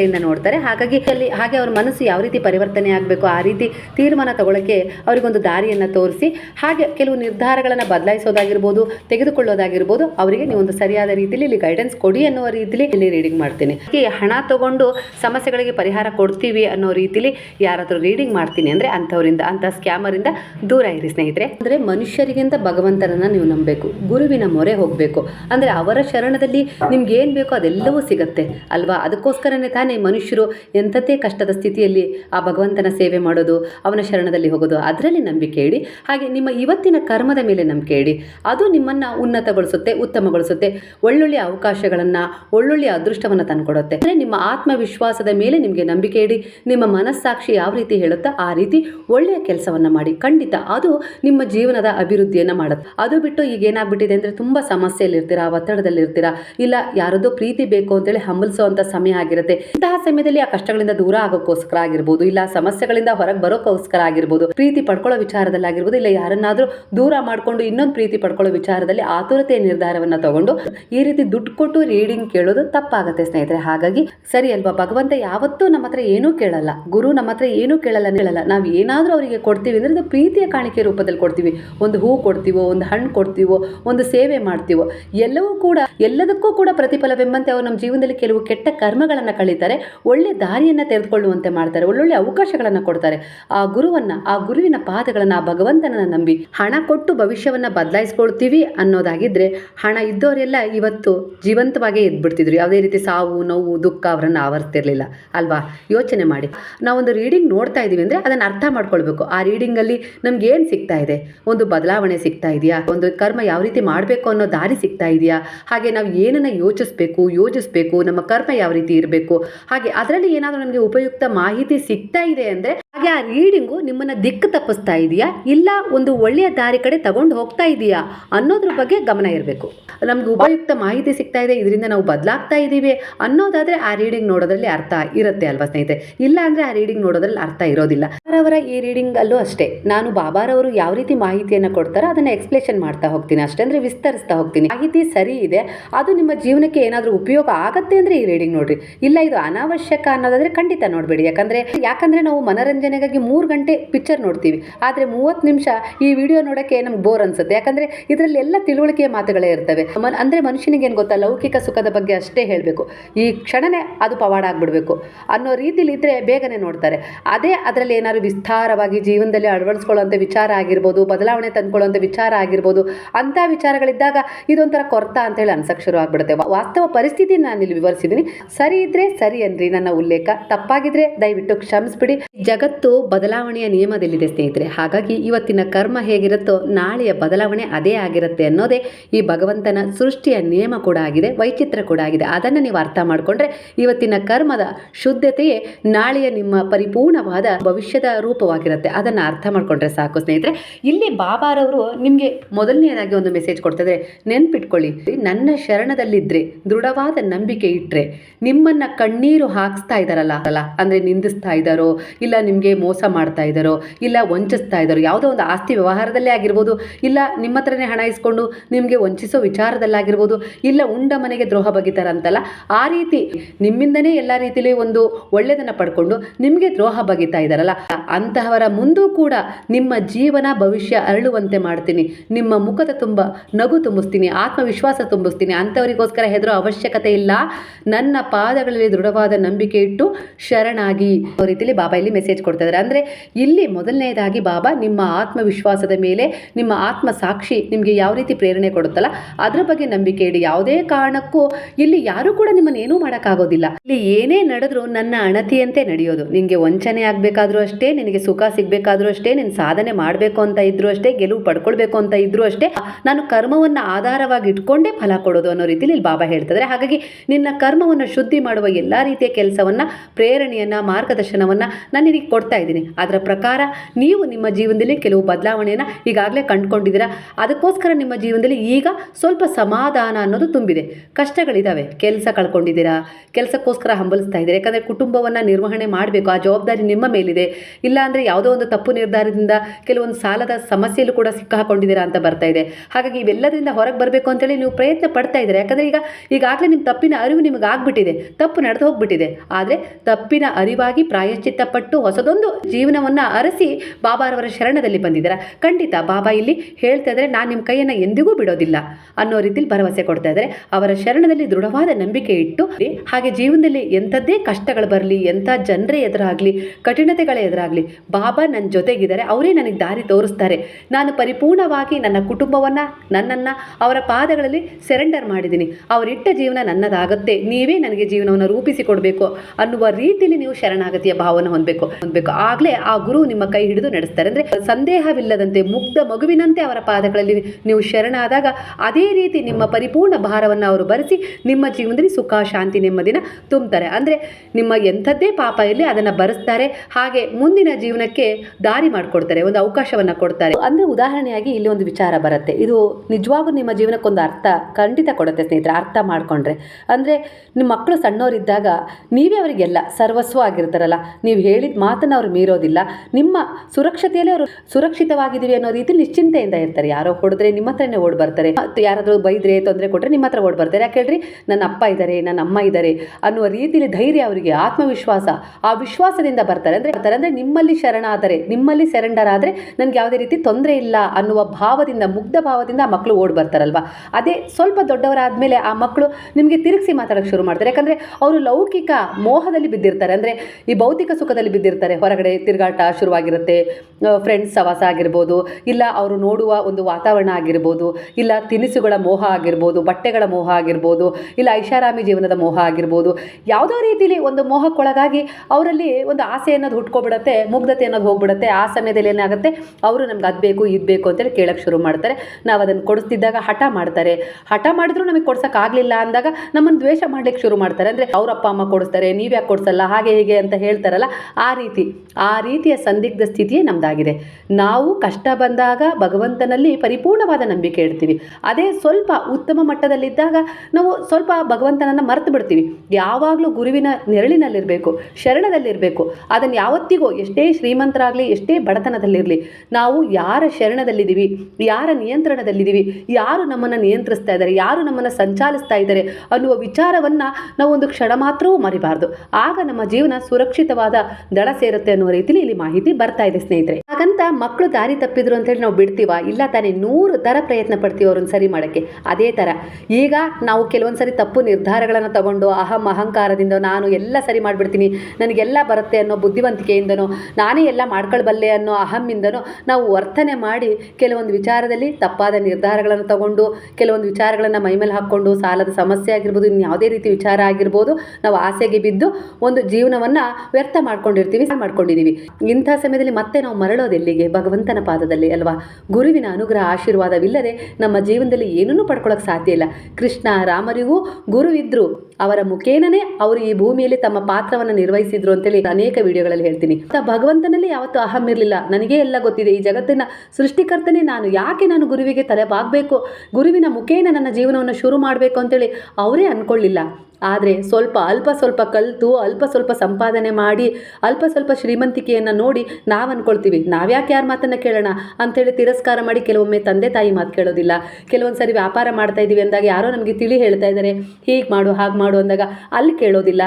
ಕಾತುರತೆಯಿಂದ ನೋಡ್ತಾರೆ. ಹಾಗಾಗಿ ಅಲ್ಲಿ ಹಾಗೆ ಅವ್ರ ಮನಸ್ಸು ಯಾವ ರೀತಿ ಪರಿವರ್ತನೆ ಆಗಬೇಕು, ಆ ರೀತಿ ತೀರ್ಮಾನ ತಗೊಳ್ಳೋಕ್ಕೆ ಅವರಿಗೊಂದು ದಾರಿಯನ್ನು ತೋರಿಸಿ, ಹಾಗೆ ಕೆಲವು ನಿರ್ಧಾರಗಳನ್ನು ಬದಲಾಯಿಸೋದಾಗಿರ್ಬೋದು, ತೆಗೆದುಕೊಳ್ಳೋದಾಗಿರ್ಬೋದು, ಅವರಿಗೆ ನೀವು ಒಂದು ಸರಿಯಾದ ರೀತಿಯಲ್ಲಿ ಇಲ್ಲಿ ಗೈಡೆನ್ಸ್ ಕೊಡಿ ಅನ್ನುವ ರೀತಿಯಲ್ಲಿ ಇಲ್ಲಿ ರೀಡಿಂಗ್ ಮಾಡ್ತೀನಿ. ಹಣ ತಗೊಂಡು ಸಮಸ್ಯೆಗಳಿಗೆ ಪರಿಹಾರ ಕೊಡ್ತೀವಿ ಅನ್ನೋ ರೀತಿಲಿ ಯಾರಾದರೂ ರೀಡಿಂಗ್ ಮಾಡ್ತೀನಿ ಅಂದರೆ ಅಂಥವರಿಂದ, ಅಂಥ ಸ್ಕ್ಯಾಮರಿಂದ ದೂರ ಇರಿ ಸ್ನೇಹಿತರೆ. ಅಂದರೆ ಮನುಷ್ಯರಿಗಿಂತ ಭಗವಂತನನ್ನು ನೀವು ನಂಬಬೇಕು, ಗುರುವಿನ ಮೊರೆ ಹೋಗಬೇಕು. ಅಂದರೆ ಅವರ ಶರಣದಲ್ಲಿ ನಿಮ್ಗೆ ಏನು ಬೇಕೋ ಅದೆಲ್ಲವೂ ಸಿಗುತ್ತೆ, ಅಲ್ವಾ? ಅದಕ್ಕೋಸ್ಕರನೇ ತಾನೇ ಮನುಷ್ಯರು ಎಂಥದ್ದೇ ಕಷ್ಟದ ಸ್ಥಿತಿಯಲ್ಲಿ ಆ ಭಗವಂತನ ಸೇವೆ ಮಾಡೋದು, ಅವನ ಶರಣದಲ್ಲಿ ಹೋಗೋದು, ಅದರಲ್ಲಿ ನಂಬಿಕೆ ಇಡಿ. ಹಾಗೆ ನಿಮ್ಮ ಇವತ್ತಿನ ಕರ್ಮದ ಮೇಲೆ ನಂಬಿಕೆ ಇಡಿ. ಅದು ನಿಮ್ಮನ್ನು ಉನ್ನತಗೊಳಿಸುತ್ತೆ, ಉತ್ತಮಗೊಳಿಸುತ್ತೆ, ಒಳ್ಳೊಳ್ಳೆ ಅವಕಾಶಗಳನ್ನು, ಒಳ್ಳೊಳ್ಳೆ ಅದೃಷ್ಟವನ್ನು ತಂದುಕೊಡುತ್ತೆ. ಅಂದರೆ ನಿಮ್ಮ ಆತ್ಮವಿಶ್ವಾಸದ ಮೇಲೆ ನಿಮಗೆ ನಂಬಿಕೆ ಇಡಿ. ನಿಮ್ಮ ಮನಸ್ಸಾಕ್ಷಿ ಯಾವ ರೀತಿ ಹೇಳುತ್ತಾ ಆ ರೀತಿ ಒಳ್ಳೆಯ ಕೆಲಸವನ್ನು ಮಾಡಿ. ಖಂಡಿತ ಅದು ನಿಮ್ಮ ಜೀವನದ ಅಭಿವೃದ್ಧಿಯನ್ನು ಮಾಡುತ್ತೆ. ಅದು ಬಿಟ್ಟು ಈಗ ಏನಾಗ್ಬಿಟ್ಟಿದೆ ಅಂದರೆ ತುಂಬ ಸಮಸ್ಯೆಯಲ್ಲಿರ್ತೀರಾ, ಒತ್ತಡದಲ್ಲಿರ್ತೀರಾ, ಇಲ್ಲ ಯಾರದೋ ಪ್ರೀತಿ ಬೇಕು ಅಂತೇಳಿ ಹಂಬಲಿಸುವಂಥ ಸಮಯ ಆಗಿರುತ್ತೆ. ಇಂತಹ ಸಮಯದಲ್ಲಿ ಆ ಕಷ್ಟಗಳಿಂದ ದೂರ ಆಗೋಕ್ಕೋಸ್ಕರ ಆಗಿರ್ಬೋದು, ಇಲ್ಲ ಸಮಸ್ಯೆಗಳಿಂದ ಹೊರಗೆ ಬರೋಕ್ಕೋಸ್ಕರ ಆಗಿರ್ಬೋದು, ಪ್ರೀತಿ ಪಡ್ಕೊಳ್ಳೋ ವಿಚಾರದಲ್ಲಿ ಆಗಿರ್ಬೋದು, ಇಲ್ಲ ಯಾರನ್ನಾದರೂ ದೂರ ಮಾಡಿಕೊಂಡು ಇನ್ನೊಂದು ಪ್ರೀತಿ ಪಡ್ಕೊಳ್ಳೋ ವಿಚಾರದಲ್ಲಿ ಆತುರತೆಯ ನಿರ್ಧಾರವನ್ನು ತಗೊಂಡು ಈ ರೀತಿ ದುಡ್ಡು ಕೊಟ್ಟು ರೀಡಿಂಗ್ ಕೇಳೋದು ತಪ್ಪಾಗುತ್ತೆ ಸ್ನೇಹಿತರೆ. ಹಾಗಾಗಿ ಸರಿ ಅಲ್ವಾ, ಭಗವಂತ ಯಾವತ್ತೂ ನಮ್ಮ ಹತ್ರ ಏನೂ ಕೇಳಲ್ಲ, ಗುರು ನಮ್ಮ ಹತ್ರ ಏನೂ ಕೇಳಲ್ಲ ಕೇಳಲ್ಲ. ನಾವು ಏನಾದರೂ ಅವರಿಗೆ ಕೊಡ್ತೀವಿ ಅಂದರೆ ಅದು ಪ್ರೀತಿಯ ಕಾಣಿಕೆ ರೂಪದಲ್ಲಿ ಕೊಡ್ತೀವಿ. ಒಂದು ಹೂ ಕೊಡ್ತೀವೋ, ಒಂದು ಹಣ್ಣು ಕೊಡ್ತೀವೋ, ಒಂದು ಸೇವೆ ಮಾಡ್ತೀವೋ, ಎಲ್ಲವೂ ಕೂಡ, ಎಲ್ಲದಕ್ಕೂ ಕೂಡ ಪ್ರತಿಫಲವೆಂಬಂತೆ ಅವರು ನಮ್ಮ ಜೀವನದಲ್ಲಿ ಕೆಲವು ಕೆಟ್ಟ ಕರ್ಮಗಳನ್ನು ಕಳೀತಾರೆ. ಒಳ್ಳೆ ದಾರಿಯನ್ನು ತೆರೆದುಕೊಳ್ಳುವಂತೆ ಮಾಡ್ತಾರೆ, ಒಳ್ಳೊಳ್ಳೆ ಅವಕಾಶಗಳನ್ನು ಕೊಡ್ತಾರೆ. ಆ ಗುರುವನ್ನು, ಆ ಗುರುವಿನ ಪಾದಗಳನ್ನು, ಆ ಭಗವಂತನನ್ನು ನಂಬಿ ಹಣ ಕೊಟ್ಟು ಭವಿಷ್ಯವನ್ನು ಬದಲಾಯಿಸ್ಕೊಳ್ತೀವಿ ಅನ್ನೋದಾಗಿದ್ರೆ ಹಣ ಇದ್ದವರೆಲ್ಲ ಇವತ್ತು ಜೀವಂತವಾಗೇ ಇದ್ಬಿಡ್ತಿದ್ರು. ಯಾವುದೇ ರೀತಿ ಸಾವು, ನೋವು, ದುಃಖ ಅವರನ್ನು ಆವರಿಸ್ತಿರ್ಲಿಲ್ಲ ಅಲ್ವಾ? ಯೋಚನೆ ಮಾಡಿ. ನಾವೊಂದು ರೀಡಿಂಗ್ ನೋಡ್ತಾ ಇದ್ದೀವಿ ಅಂದರೆ ಅದನ್ನು ಅರ್ಥ ಮಾಡ್ಕೊಳ್ಬೇಕು. ಆ ರೀಡಿಂಗಲ್ಲಿ ನಮ್ಗೆ ಏನು ಸಿಗ್ತಾ ಇದೆ? ಒಂದು ಬದಲಾವಣೆ ಸಿಗ್ತಾ ಇದೆಯಾ? ಒಂದು ಕರ್ಮ ಯಾವ ರೀತಿ ಮಾಡಬೇಕು ಅನ್ನೋ ದಾರಿ ಸಿಗ್ತಾ ಇದೆಯಾ? ಹಾಗೆ ನಾವು ಏನನ್ನ ಯೋಚಿಸ್ಬೇಕು ಯೋಚಿಸ್ಬೇಕು ನಮ್ಮ ಕರ್ಮ ಯಾವ ರೀತಿ ಇರಬೇಕು? ಹಾಗೆ ಅದರಲ್ಲಿ ಏನಾದರೂ ನಮಗೆ ಉಪಯುಕ್ತ ಮಾಹಿತಿ ಸಿಗ್ತಾ ಇದೆ ಅಂದರೆ ಹಾಗೆ ಆ ರೀಡಿಂಗು ನಿಮ್ಮನ್ನ ದಿಕ್ಕು ತಪ್ಪಿಸ್ತಾ ಇದೆಯಾ? ಇಲ್ಲ ಒಂದು ಒಳ್ಳೆಯ ದಾರಿ ಕಡೆ ತಗೊಂಡು ಹೋಗ್ತಾ ಇದೆಯಾ? ಅನ್ನೋದ್ರ ಬಗ್ಗೆ ಗಮನ ಇರಬೇಕು. ನಮ್ಗೆ ಉಪಯುಕ್ತ ಮಾಹಿತಿ ಸಿಗ್ತಾ ಇದೆ, ಇದರಿಂದ ನಾವು ಬದಲಾಗ್ತಾ ಇದ್ದೀವಿ ಅನ್ನೋದಾದ್ರೆ ಆ ರೀಡಿಂಗ್ ನೋಡೋದ್ರಲ್ಲಿ ಅರ್ಥ ಇರುತ್ತೆ ಅಲ್ವಾ ಸ್ನೇಹಿತರೆ? ಇಲ್ಲ ಅಂದರೆ ಆ ರೀಡಿಂಗ್ ನೋಡೋದ್ರಲ್ಲಿ ಅರ್ಥ ಇರೋದಿಲ್ಲ. ಅವರ ಈ ರೀಡಿಂಗ್ ಅಲ್ಲೂ ಅಷ್ಟೇ. ನಾನು ಬಾಬಾರವರು ಯಾವ ರೀತಿ ಮಾಹಿತಿಯನ್ನು ಕೊಡ್ತಾರೋ ಅದನ್ನ ಎಕ್ಸ್ಪ್ಲೇಷನ್ ಮಾಡ್ತಾ ಹೋಗ್ತೀನಿ. ಅಷ್ಟೇ ಅಂದರೆ ವಿಸ್ತರಿಸ್ತಾ ಹೋಗ್ತೀನಿ. ಮಾಹಿತಿ ಸರಿ ಇದೆ, ಅದು ನಿಮ್ಮ ಜೀವನಕ್ಕೆ ಏನಾದರೂ ಉಪಯೋಗ ಆಗತ್ತೆ ಅಂದ್ರೆ ಈ ರೀಡಿಂಗ್ ನೋಡ್ರಿ. ಇಲ್ಲ ಇದು ಅನಾವಶ್ಯಕ ಅನ್ನೋದಾದರೆ ಖಂಡಿತ ನೋಡಬೇಡಿ. ಯಾಕಂದ್ರೆ ಯಾಕಂದ್ರೆ ನಾವು ಮನರಂಜನೆಗಾಗಿ ಮೂರು ಗಂಟೆ ಪಿಕ್ಚರ್ ನೋಡ್ತೀವಿ. ಆದರೆ ಮೂವತ್ತು ನಿಮಿಷ ಈ ವಿಡಿಯೋ ನೋಡೋಕ್ಕೆ ನಮ್ಗೆ ಬೋರ್ ಅನ್ಸುತ್ತೆ. ಯಾಕಂದ್ರೆ, ಇದರಲ್ಲಿ ಎಲ್ಲ ತಿಳುವಳಿಕೆಯ ಮಾತುಗಳೇ ಇರ್ತವೆ. ಮನ್, ಅಂದರೆ ಮನುಷ್ಯನಿಗೆ ಏನು ಗೊತ್ತಾ? ಲೌಕಿಕ ಸುಖದ ಬಗ್ಗೆ ಅಷ್ಟೇ ಹೇಳಬೇಕು. ಈ ಕ್ಷಣನೇ ಅದು ಪವಾಡ ಆಗಿಬಿಡಬೇಕು. ಅನ್ನೋ ರೀತಿಲಿ ಇದ್ರೆ ಬೇಗನೆ ನೋಡ್ತಾರೆ. ಅದೇ ಅದರಲ್ಲಿ ಏನಾದ್ರು ವಿಸ್ತಾರವಾಗಿ ಜೀವನದಲ್ಲಿ ಅಳವಡಿಸ್ಕೊಳ್ಳೋಂಥ ವಿಚಾರ ಆಗಿರ್ಬೋದು, ಬದಲಾವಣೆ ತಂದ್ಕೊಳ್ಳೋಂಥ ವಿಚಾರ ಆಗಿರ್ಬೋದು, ಅಂಥ ವಿಚಾರಗಳಿದ್ದಾಗ ಇದೊಂಥರ ಕೊರತ ಅಂತೇಳಿ ಅನ್ಸಕ್ಕೆ ಶುರು ಆಗಿಬಿಡುತ್ತೆ. ವಾಸ್ತವ ಪರಿಸ್ಥಿತಿ ನಾನು ಇಲ್ಲಿ ವಿವರಿಸಿದ್ದೀನಿ ಸರಿ ಇದ್ರೆ ಸರಿ. ಅನ್ರಿ ನನ್ನ ಉಲ್ಲೇಖ. ತಪ್ಪಾಗಿದ್ರೆ ದಯವಿಟ್ಟು ಕ್ಷಮಿಸ್ಬಿಡಿ. ಜಗತ್ತು ಬದಲಾವಣೆಯ ನಿಯಮದಲ್ಲಿದೆ ಸ್ನೇಹಿತರೆ. ಹಾಗಾಗಿ ಇವತ್ತಿನ ಕರ್ಮ ಹೇಗಿರುತ್ತೋ ನಾಳೆಯ ಬದಲಾವಣೆ ಅದೇ ಆಗಿರುತ್ತೆ ಅನ್ನೋದೇ ಈ ಭಗವಂತನ ಸೃಷ್ಟಿಯ ನಿಯಮ ಕೂಡ ಆಗಿದೆ, ವೈಚಿತ್ರ ಕೂಡ ಆಗಿದೆ. ಅದನ್ನು ನೀವು ಅರ್ಥ ಮಾಡಿಕೊಂಡ್ರೆ ಇವತ್ತಿನ ಕರ್ಮದ ಶುದ್ಧತೆಯೇ ನಾಳೆಯ ನಿಮ್ಮ ಪರಿಪೂರ್ಣವಾದ ಭವಿಷ್ಯದ ರೂಪವಾಗಿರುತ್ತೆ. ಅದನ್ನು ಅರ್ಥ ಮಾಡ್ಕೊಂಡ್ರೆ ಸಾಕು ಸ್ನೇಹಿತರೆ. ಇಲ್ಲಿ ಬಾಬಾರವರು ನಿಮಗೆ ಮೊದಲನೆಯದಾಗಿ ಒಂದು ಮೆಸೇಜ್ ಕೊಡ್ತಿದ್ರೆ. ನೆನ್ಪಿಟ್ಕೊಳ್ಳಿ. ನನ್ನ ಶರಣದಲ್ಲಿದ್ದರೆ ದೃಢವಾದ ನಂಬಿಕೆ ಇಟ್ಟರೆ ನಿಮ್ಮನ್ನ ಕಣ್ಣೀರು ಹಾಕಿಸ್ತಾ ಇದ್ದಾರಲ್ಲ ಅಲ್ಲ? ಅಂದರೆ ನಿಂದಿಸ್ತಾ ಇದ್ದಾರೋ ಇಲ್ಲ ನಿಮಗೆ ಮೋಸ ಮಾಡ್ತಾ ಇದ್ದಾರೋ ಇಲ್ಲ ವಂಚಿಸ್ತಾ ಇದ್ದಾರೋ ಯಾವುದೋ ಒಂದು ಆಸ್ತಿ ವ್ಯವಹಾರದಲ್ಲೇ ಆಗಿರ್ಬೋದು, ಇಲ್ಲ ನಿಮ್ಮ ಹತ್ರನೇ ಹಣ ಇಸ್ಕೊಂಡು ನಿಮಗೆ ವಂಚಿಸೋ ವಿಚಾರದಲ್ಲಾಗಿರ್ಬೋದು, ಇಲ್ಲ ಉಂಡ ಮನೆಗೆ ದ್ರೋಹ ಬಗೆತಾರಂತಲ್ಲ, ಆ ರೀತಿ ನಿಮ್ಮಿಂದನೇ ಎಲ್ಲ ರೀತಿಯಲ್ಲಿ ಒಂದು ಒಳ್ಳೆಯದನ್ನು ಪಡ್ಕೊಂಡು ನಿಮಗೆ ದ್ರೋಹ ಬಗೆತಾ ಇದ್ದಾರಲ್ಲ ಅಂತಹವರ ಮುಂದೂ ಕೂಡ ನಿಮ್ಮ ಜೀವನ, ಭವಿಷ್ಯ ಅರಳುವಂತೆ ಮಾಡ್ತೀನಿ. ನಿಮ್ಮ ಮುಖದ ತುಂಬ ನಗು ತುಂಬಿಸ್ತೀನಿ, ಆತ್ಮವಿಶ್ವಾಸ ತುಂಬಿಸ್ತೀನಿ. ಅಂಥವರಿಗೋಸ್ಕರ ಹೆದರೋ ಅವಶ್ಯಕತೆ ಇಲ್ಲ. ನನ್ನ ಪಾದಗಳಲ್ಲಿ ದೃಢವಾದ ನಂಬಿಕೆ ಇಟ್ಟು ಶರಣಾಗಿ ರೀತಿಯಲ್ಲಿ ಬಾಬಾ ಇಲ್ಲಿ ಮೆಸೇಜ್ ಕೊಡ್ತಾ ಇದ್ದಾರೆ ಅಂದರೆ ಇಲ್ಲಿ ಮೊದಲನೇದಾಗಿ ಬಾಬಾ ನಿಮ್ಮ ಆತ್ಮವಿಶ್ವಾಸದ ಮೇಲೆ, ನಿಮ್ಮ ಆತ್ಮ ಸಾಕ್ಷಿ ನಿಮಗೆ ಯಾವ ರೀತಿ ಪ್ರೇರಣೆ ಕೊಡುತ್ತಲ್ಲ, ಅದರ ಬಗ್ಗೆ ನಂಬಿಕೆ ಇಡಿ. ಯಾವುದೇ ಕಾರಣಕ್ಕೂ ಇಲ್ಲಿ ಯಾರು ಕೂಡ ನಿಮ್ಮನ್ನು ಏನೂ ಮಾಡೋಕ್ಕಾಗೋದಿಲ್ಲ. ಇಲ್ಲಿ ಏನೇ ನಡೆದ್ರು ನನ್ನ ಅಣತಿಯಂತೆ ನಡೆಯೋದು. ನಿಮಗೆ ವಂಚನೆ ಆಗಬೇಕಾದ್ರೂ ಅಷ್ಟೇ, ನಿನಗೆ ಸುಖ ಸಿಗಬೇಕಾದ್ರೂ ಅಷ್ಟೇ, ನೀನು ಸಾಧನೆ ಮಾಡಬೇಕು ಅಂತ ಇದ್ರೂ ಅಷ್ಟೇ, ಗೆಲುವು ಪಡ್ಕೊಳ್ಬೇಕು ಅಂತ ಇದ್ರೂ ಅಷ್ಟೇ, ನಾನು ಕರ್ಮವನ್ನು ಆಧಾರವಾಗಿ ಇಟ್ಕೊಂಡೇ ಫಲ ಕೊಡೋದು ಅನ್ನೋ ರೀತಿಯಲ್ಲಿ ಇಲ್ಲಿ ಬಾಬಾ ಹೇಳ್ತಿದ್ದಾರೆ ಹಾಗಾಗಿ ನಿನ್ನ ಕರ್ಮವನ್ನು ಶುದ್ಧಿ ಮಾಡುವ ಎಲ್ಲ ರೀತಿಯ ಕೆಲಸವನ್ನು, ಪ್ರೇರಣೆಯನ್ನು, ಮಾರ್ಗದರ್ಶನವನ್ನು ನಾನು ನಿನಗೆ ಕೊಡ್ತಾ ಇದ್ದೀನಿ. ಅದರ ಪ್ರಕಾರ ನೀವು ನಿಮ್ಮ ಜೀವನದಲ್ಲಿ ಕೆಲವು ಬದಲಾವಣೆಯನ್ನು ಈಗಾಗಲೇ ಕಂಡುಕೊಂಡಿದ್ದೀರಾ? ಅದಕ್ಕೋಸ್ಕರ ನಿಮ್ಮ ಜೀವನದಲ್ಲಿ ಈಗ ಸ್ವಲ್ಪ ಸಮಾಧಾನ ಅನ್ನೋದು ತುಂಬಿದೆ. ಕಷ್ಟಗಳಿದ್ದಾವೆ ಕೆಲಸ ಕಳ್ಕೊಂಡಿದ್ದೀರಾ? ಕೆಲಸಕ್ಕೋಸ್ಕರ ಹಂಬಲಿಸ್ತಾ ಇದ್ದೀರಾ? ಯಾಕಂದರೆ ಕುಟುಂಬವನ್ನು ನಿರ್ವಹಣೆ ಮಾಡಬೇಕು. ಆ ಜವಾಬ್ದಾರಿ ನಿಮ್ಮ ಮೇಲಿದೆ. ಇಲ್ಲಾಂದರೆ ಯಾವುದೋ ಒಂದು ತಪ್ಪು ನಿರ್ಧಾರದಿಂದ ಕೆಲವೊಂದು ಸಾಲದ ಸಮಸ್ಯೆಯಲ್ಲೂ ಕೂಡ ಸಿಕ್ಕಾಕೊಂಡಿದ್ದೀರಾ ಅಂತ ಬರ್ತಾ ಇದೆ. ಹಾಗಾಗಿ ಇವೆಲ್ಲದರಿಂದ ಹೊರಗೆ ಬರಬೇಕು ಅಂತೇಳಿ ನೀವು ಪ್ರಯತ್ನ ಪಡ್ತಾ ಇದ್ದೀರಾ? ಯಾಕಂದರೆ ಈಗ ಈಗಾಗಲೇ ನಿಮ್ಮ ತಪ್ಪಿನ ಅರಿವು ನಿಮಗೆ ಆಗ್ಬಿಟ್ಟಿದೆ ತಪ್ಪು ನಡೆದು ಹೋಗ್ಬಿಟ್ಟಿದೆ. ಆದರೆ ತಪ್ಪಿನ ಅರಿವಾಗಿ ಪ್ರಾಯಶ್ಚಿತ್ತಪಟ್ಟು ಹೊಸದೊಂದು ಜೀವನವನ್ನು ಅರಸಿ ಬಾಬಾರವರ ಶರಣದಲ್ಲಿ ಬಂದಿದ್ದೀರಾ. ಖಂಡಿತ ಬಾಬಾ ಇಲ್ಲಿ ಹೇಳ್ತಾ ಇದ್ರೆ ನಾನು ನಿಮ್ಮ ಕೈಯನ್ನು ಎಂದಿಗೂ ಬಿಡೋದಿಲ್ಲ ಅನ್ನೋ ರೀತಿಲಿ ಭರವಸೆ ಕೊಡ್ತಾ ಇದ್ದಾರೆ. ಅವರ ಶರಣದಲ್ಲಿ ದೃಢವಾದ ನಂಬಿಕೆ ಇಟ್ಟು, ಹಾಗೆ ಜೀವನದಲ್ಲಿ ಎಂಥದ್ದೇ ಕಷ್ಟಗಳು ಬರಲಿ, ಎಂಥ ಜನರೇ ಎದುರಾಗಲಿ, ಕಠಿಣತೆಗಳೇ ಎದುರಾಗಲಿ, ಬಾಬಾ ನನ್ನ ಜೊತೆಗಿದ್ದಾರೆ, ಅವರೇ ನನಗೆ ದಾರಿ ತೋರಿಸ್ತಾರೆ. ನಾನು ಪರಿಪೂರ್ಣವಾಗಿ ನನ್ನ ಕುಟುಂಬವನ್ನು, ನನ್ನನ್ನು, ಅವರ ಪಾದಗಳಲ್ಲಿ ಸೆರೆಂಡರ್ ಮಾಡಿದ್ದೀನಿ. ಅವರಿಟ್ಟ ಜೀವನ ನನ್ನದಾಗುತ್ತೆ. ನೀವೇ ನನಗೆ ಜೀವನವನ್ನು ರೂಪಿಸಿಕೊಡ್ಬೇಕು ಅನ್ನುವ ರೀತಿಯಲ್ಲಿ ನೀವು ಶರಣಾಗತಿಯ ಭಾವನೆ ಹೊಂದಬೇಕು ಹೊಂದಬೇಕು. ಆಗಲೇ ಆ ಗುರು ನಿಮ್ಮ ಕೈ ಹಿಡಿದು ನಡೆಸ್ತಾರೆ. ಅಂದರೆ ಸಂದೇಹವಿಲ್ಲದಂತೆ, ಮುಗ್ಧ ಮಗುವಿನಂತೆ ಅವರ ಪಾದಗಳಲ್ಲಿ ನೀವು ಶರಣಾದಾಗ ಅದೇ ರೀತಿ ನಿಮ್ಮ ಪರಿಪೂರ್ಣ ಭಾರವನ್ನು ಅವರು ಭರಿಸಿ ನಿಮ್ಮ ಜೀವನದಲ್ಲಿ ಸುಖ, ಶಾಂತಿ, ನೆಮ್ಮದಿನ ತುಂಬ್ತಾರೆ. ಅಂದರೆ ನಿಮ್ಮ ಎಂಥದ್ದೇ ಪಾಪ ಇರಲಿ ಅದನ್ನು ಬರೆಸ್ತಾರೆ. ಹಾಗೆ ಮುಂದಿನ ಜೀವನಕ್ಕೆ ದಾರಿ ಮಾಡಿಕೊಡ್ತಾರೆ, ಒಂದು ಅವಕಾಶವನ್ನು ಕೊಡ್ತಾರೆ. ಅಂದರೆ ಉದಾಹರಣೆಯಾಗಿ ಇಲ್ಲಿ ಒಂದು ವಿಚಾರ ಬರುತ್ತೆ. ಇದು ನಿಜವಾಗೂ ನಿಮ್ಮ ಜೀವನಕ್ಕೊಂದು ಅರ್ಥ ಖಂಡಿತ ಕೊಡುತ್ತೆ ಸ್ನೇಹಿತರೆ, ಅರ್ಥ ಮಾಡಿಕೊಂಡ್ರೆ. ಅಂದರೆ ನಿಮ್ಮ ಮಕ್ಕಳು ಸಣ್ಣವರಿದ್ದಾಗ ನೀವೇ ಅವರಿಗೆಲ್ಲ ಸರ್ವಸ್ವ ಆಗಿರ್ತಾರಲ್ಲ, ನೀವು ಹೇಳಿದ ಮಾತನ್ನು ಅವ್ರು ಮೀರೋದಿಲ್ಲ. ನಿಮ್ಮ ಸುರಕ್ಷತೆಯಲ್ಲಿ ಅವರು ಸುರಕ್ಷಿತವಾಗಿದ್ದೀವಿ ಅನ್ನೋ ರೀತಿ ನಿಶ್ಚಿಂತೆಯಿಂದ ಇರ್ತಾರೆ. ಯಾರೋ ಹೊಡೆದ್ರೆ ನಿಮ್ಮ ಹತ್ರನೇ ಓಡ್ ಬರ್ತಾರೆ. ಯಾರಾದರೂ ಬೈದ್ರೆ, ತೊಂದರೆ ಕೊಟ್ಟರೆ ನಿಮ್ಮ ಹತ್ರ ಓಡ್ ಬರ್ತಾರೆ. ಯಾಕೆ ಹೇಳ್ರಿ? ನನ್ನ ಅಪ್ಪ ಇದ್ದಾರೆ, ನನ್ನ ಅಮ್ಮ ಇದ್ದಾರೆ ಅನ್ನುವ ರೀತಿಯಲ್ಲಿ ಧೈರ್ಯ ಅವರಿಗೆ, ಆತ್ಮವಿಶ್ವಾಸ ಆ ವಿಶ್ವಾಸದಿಂದ ಬರ್ತಾರೆ. ಅಂದರೆ ಬರ್ತಾರೆ ಅಂದರೆ ನಿಮ್ಮಲ್ಲಿ ಶರಣಾದರೆ, ನಿಮ್ಮಲ್ಲಿ ಸೆರೆಂಡರ್ ಆದರೆ ನನಗೆ ಯಾವುದೇ ರೀತಿ ತೊಂದರೆ ಇಲ್ಲ ಅನ್ನುವ ಭಾವದಿಂದ, ಮುಗ್ಧ ಭಾವದಿಂದ ಆ ಮಕ್ಕಳು ಓಡ್ ಬರ್ತಾರಲ್ವಾ? ಅದೇ ಸ್ವಲ್ಪ ದೊಡ್ಡವರಾದಮೇಲೆ ಆ ಮಕ್ಕಳು ನಿಮಗೆ ತಿರುಗಿಸಿ ಮಾತಾಡೋಕ್ಕೆ ಶುರು ಮಾಡ್ತಾರೆ. ಯಾಕಂದರೆ ಅವರು ಲೌಕಿಕ ಮೋಹದಲ್ಲಿ ಬಿದ್ದಿರ್ತಾರೆ. ಅಂದರೆ ಈ ಭೌತಿಕ ಸುಖದಲ್ಲಿ ಬಿದ್ದಿರ್ತಾರೆ. ಹೊರಗಡೆ ತಿರುಗಾಟ ಶುರುವಾಗಿರುತ್ತೆ. ಫ್ರೆಂಡ್ಸ್ ಸವಾಸ ಆಗಿರ್ಬೋದು, ಇಲ್ಲ ಅವರು ನೋಡುವ ಒಂದು ವಾತಾವರಣ ಆಗಿರ್ಬೋದು, ಇಲ್ಲ ತಿನಿಸುಗಳ ಮೋಹ ಆಗಿರ್ಬೋದು, ಬಟ್ಟೆಗಳ ಮೋಹ ಆಗಿರ್ಬೋದು, ಇಲ್ಲ ಐಷಾರಾಮಿ ಜೀವನದ ಮೋಹ ಆಗಿರ್ಬೋದು, ಯಾವುದೋ ರೀತಿಯಲ್ಲಿ ಒಂದು ಮೋಹಕ್ಕೊಳಗಾಗಿ ಅವರಲ್ಲಿ ಒಂದು ಆಸೆ ಅನ್ನೋದು ಹುಟ್ಕೊಬಿಡುತ್ತೆ, ಮುಗ್ಧತೆ ಅನ್ನೋದು ಹೋಗ್ಬಿಡುತ್ತೆ. ಆ ಸಮಯದಲ್ಲಿ ಏನಾಗುತ್ತೆ? ಅವರು ನಮ್ಗೆ ಅದು ಬೇಕು, ಇದು ಬೇಕು ಅಂತೇಳಿ ಕೇಳೋಕೆ ಶುರು ಮಾಡ್ತಾರೆ. ನಾವು ಅದನ್ನು ಕೊಡಿಸ್ತಿದ್ದಾಗ ಹಠ ಮಾಡ್ತಾರೆ. ಹಠ ಮಾಡಿದ್ರು ನಮಗೆ ಕೊಡ್ಸೋಕ್ಕಾಗಲಿಲ್ಲ ಅಂದಾಗ ನಮ್ಮನ್ನು ದ್ವೇಷ ಮಾಡ್ಲಿಕ್ಕೆ ಶುರು ಮಾಡ್ತಾರೆ. ಅಂದರೆ ಅವ್ರ ಅಪ್ಪ, ಅಮ್ಮ ಕೊಡಿಸ್ತಾರೆ, ನೀವ್ಯಾಕೆ ಕೊಡಿಸಲ್ಲ, ಹಾಗೆ ಹೀಗೆ ಅಂತ ಹೇಳ್ತಾರಲ್ಲ, ಆ ರೀತಿ, ಆ ರೀತಿಯ ಸಂದಿಗ್ಧ ಸ್ಥಿತಿಯೇ ನಮ್ಮದಾಗಿದೆ ನಾವು ಕಷ್ಟ ಬಂದಾಗ ಭಗವಂತನಲ್ಲಿ ಪರಿಪೂರ್ಣವಾದ ನಂಬಿಕೆ ಇಡ್ತೀವಿ. ಅದೇ ಸ್ವಲ್ಪ ಉತ್ತಮ ಮಟ್ಟದಲ್ಲಿದ್ದಾಗ ನಾವು ಸ್ವಲ್ಪ ಭಗವಂತನನ್ನು ಮರೆತು ಬಿಡ್ತೀವಿ. ಯಾವಾಗಲೂ ಗುರುವಿನ ನೆರಳಿನಲ್ಲಿರಬೇಕು, ಶರಣದಲ್ಲಿರಬೇಕು. ಅದನ್ನು ಯಾವತ್ತಿಗೂ ಎಷ್ಟೇ ಶ್ರೀಮಂತರಾಗಲಿ, ಎಷ್ಟೇ ಬಡತನದಲ್ಲಿರಲಿ, ನಾವು ಯಾರ ಶರಣದಲ್ಲಿದ್ದೀವಿ, ಯಾರ ನಿಯಂತ್ರಣದಲ್ಲಿದ್ದೀವಿ, ಯಾರು ನಮ್ಮನ್ನು ನಿಯಂತ್ರಿಸ್ತಾ ಇದ್ದಾರೆ, ಯಾರು ನಮ್ಮನ್ನು ಸಂಚಾಲಿಸ್ತಾ ಇದ್ದಾರೆ ಅನ್ನುವ ವಿಚಾರವನ್ನು ನಾವು ಒಂದು ಕ್ಷಣ ಮಾತ್ರವೂ ಮರಿಬಾರದು. ಆಗ ನಮ್ಮ ಜೀವನ ಸುರಕ್ಷಿತವಾದ ದಡ ಸೇರುತ್ತೆ ಅನ್ನೋ ರೀತಿಲಿ ಇಲ್ಲಿ ಮಾಹಿತಿ ಬರ್ತಾ ಇದೆ ಸ್ನೇಹಿತರೆ. ಹಾಗಂತ ಮಕ್ಕಳು ದಾರಿ ತಪ್ಪಿದ್ರು ಅಂತೇಳಿ ನಾವು ಬಿಡ್ತೀವ? ಇಲ್ಲ ತಾನೇ, ನೂರು ಥರ ಪ್ರಯತ್ನ ಪಡ್ತೀವಿ ಅವ್ರನ್ನ ಸರಿ ಮಾಡೋಕ್ಕೆ. ಅದೇ ಥರ. ಈಗ ನಾವು ಕೆಲವೊಂದ್ಸರಿ ತಪ್ಪು ನಿರ್ಧಾರಗಳನ್ನು ತಗೊಂಡು ಅಹಂ ಅಹಂಕಾರದಿಂದ ನಾನು ಎಲ್ಲ ಸರಿ ಮಾಡಿಬಿಡ್ತೀನಿ, ನನಗೆಲ್ಲ ಬರುತ್ತೆ ಅನ್ನೋ ಬುದ್ಧಿವಂತಿಕೆಯಿಂದನೋ, ನಾನೇ ಎಲ್ಲ ಮಾಡ್ಕೊಳ್ಬಲ್ಲೆ ಅನ್ನೋ ಅಹಮ್ಮಿಂದನೋ ನಾವು ವರ್ತನೆ ಮಾಡಿ ಕೆಲವೊಂದು ವಿಚಾರದಲ್ಲಿ ತಪ್ಪಾದ ನಿರ್ಧಾರಗಳನ್ನು ತಗೊಂಡು, ಕೆಲವೊಂದು ವಿಚಾರಗಳನ್ನು ಮೈಮೇಲೆ ಹಾಕ್ಕೊಂಡು ಸಾಲದ ಸಮಸ್ಯೆ ಆಗಿರ್ಬೋದು ಇನ್ನು ಯಾವುದೇ ರೀತಿ ವಿಚಾರ ಆಗಿರ್ಬೋದು ನಾವು ಆಸೆಗೆ ಬಿದ್ದು ಒಂದು ಜೀವನವನ್ನು ವ್ಯರ್ಥ ಮಾಡ್ಕೊಂಡಿರ್ತೀವಿ ಮಾಡ್ಕೊಂಡಿದ್ದೀವಿ ಇಂಥ ಸಮಯದಲ್ಲಿ ಮತ್ತೆ ನಾವು ಮರಳೋದು ಎಲ್ಲಿಗೆ? ಭಗವಂತನ ಪಾದದಲ್ಲಿ ಅಲ್ವಾ? ಗುರುವಿನ ಅನುಗ್ರಹ, ಆಶೀರ್ವಾದವಿಲ್ಲದೆ ನಮ್ಮ ಜೀವನದಲ್ಲಿ ಏನನ್ನೂ ಪಡ್ಕೊಳ್ಳೋಕೆ ಸಾಧ್ಯ ಇಲ್ಲ. ಕೃಷ್ಣ, ರಾಮರಿಗೂ ಗುರುವಿದ್ರು ಅವರ ಮುಖೇನನೇ ಅವರು ಈ ಭೂಮಿಯಲ್ಲಿ ತಮ್ಮ ಪಾತ್ರವನ್ನು ನಿರ್ವಹಿಸಿದ್ರು ಅಂತೇಳಿ ಅನೇಕ ವಿಡಿಯೋಗಳಲ್ಲಿ ಹೇಳ್ತೀನಿ. ಭಗವಂತನಲ್ಲಿ ಯಾವತ್ತೂ ಅಹಂ ಇರಲಿಲ್ಲ. ನನಗೇ ಎಲ್ಲ ಗೊತ್ತಿದೆ. ಈ ಜಗತ್ತಿನ ಸೃಷ್ಟಿಕರ್ತನೇ ನಾನು. ಯಾಕೆ ನಾನು ಗುರುವಿಗೆ ತಲೆ ಬಾಗಬೇಕು ಗುರುವಿನ ಮುಖೇನ ನನ್ನ ಜೀವನವನ್ನು ಶುರು ಮಾಡಬೇಕು ಅಂತೇಳಿ ಅವರೇ ಅಂದ್ಕೊಳ್ಳಿಲ್ಲ ಆದರೆ ಸ್ವಲ್ಪ ಅಲ್ಪ ಸ್ವಲ್ಪ ಕಲಿತು, ಅಲ್ಪ ಸ್ವಲ್ಪ ಸಂಪಾದನೆ ಮಾಡಿ, ಅಲ್ಪ ಸ್ವಲ್ಪ ಶ್ರೀಮಂತಿಕೆಯನ್ನು ನೋಡಿ ನಾವು ಅಂದ್ಕೊಳ್ತೀವಿ ನಾವ್ಯಾಕೆ ಯಾರ ಮಾತನ್ನು ಕೇಳೋಣ? ಅಂಥೇಳಿ ತಿರಸ್ಕಾರ ಮಾಡಿ ಕೆಲವೊಮ್ಮೆ ತಂದೆ ತಾಯಿ ಮಾತು ಕೇಳೋದಿಲ್ಲ. ಕೆಲವೊಂದು ಸರಿ ವ್ಯಾಪಾರ ಮಾಡ್ತಾ ಇದ್ದೀವಿ ಅಂದಾಗ ಯಾರೋ ನಮಗೆ ತಿಳಿ ಹೇಳ್ತಾ ಇದ್ದಾರೆ ಹೀಗೆ ಮಾಡು, ಹಾಗೆ ಮಾಡು ಅಂದಾಗ ಅಲ್ಲಿ ಕೇಳೋದಿಲ್ಲ.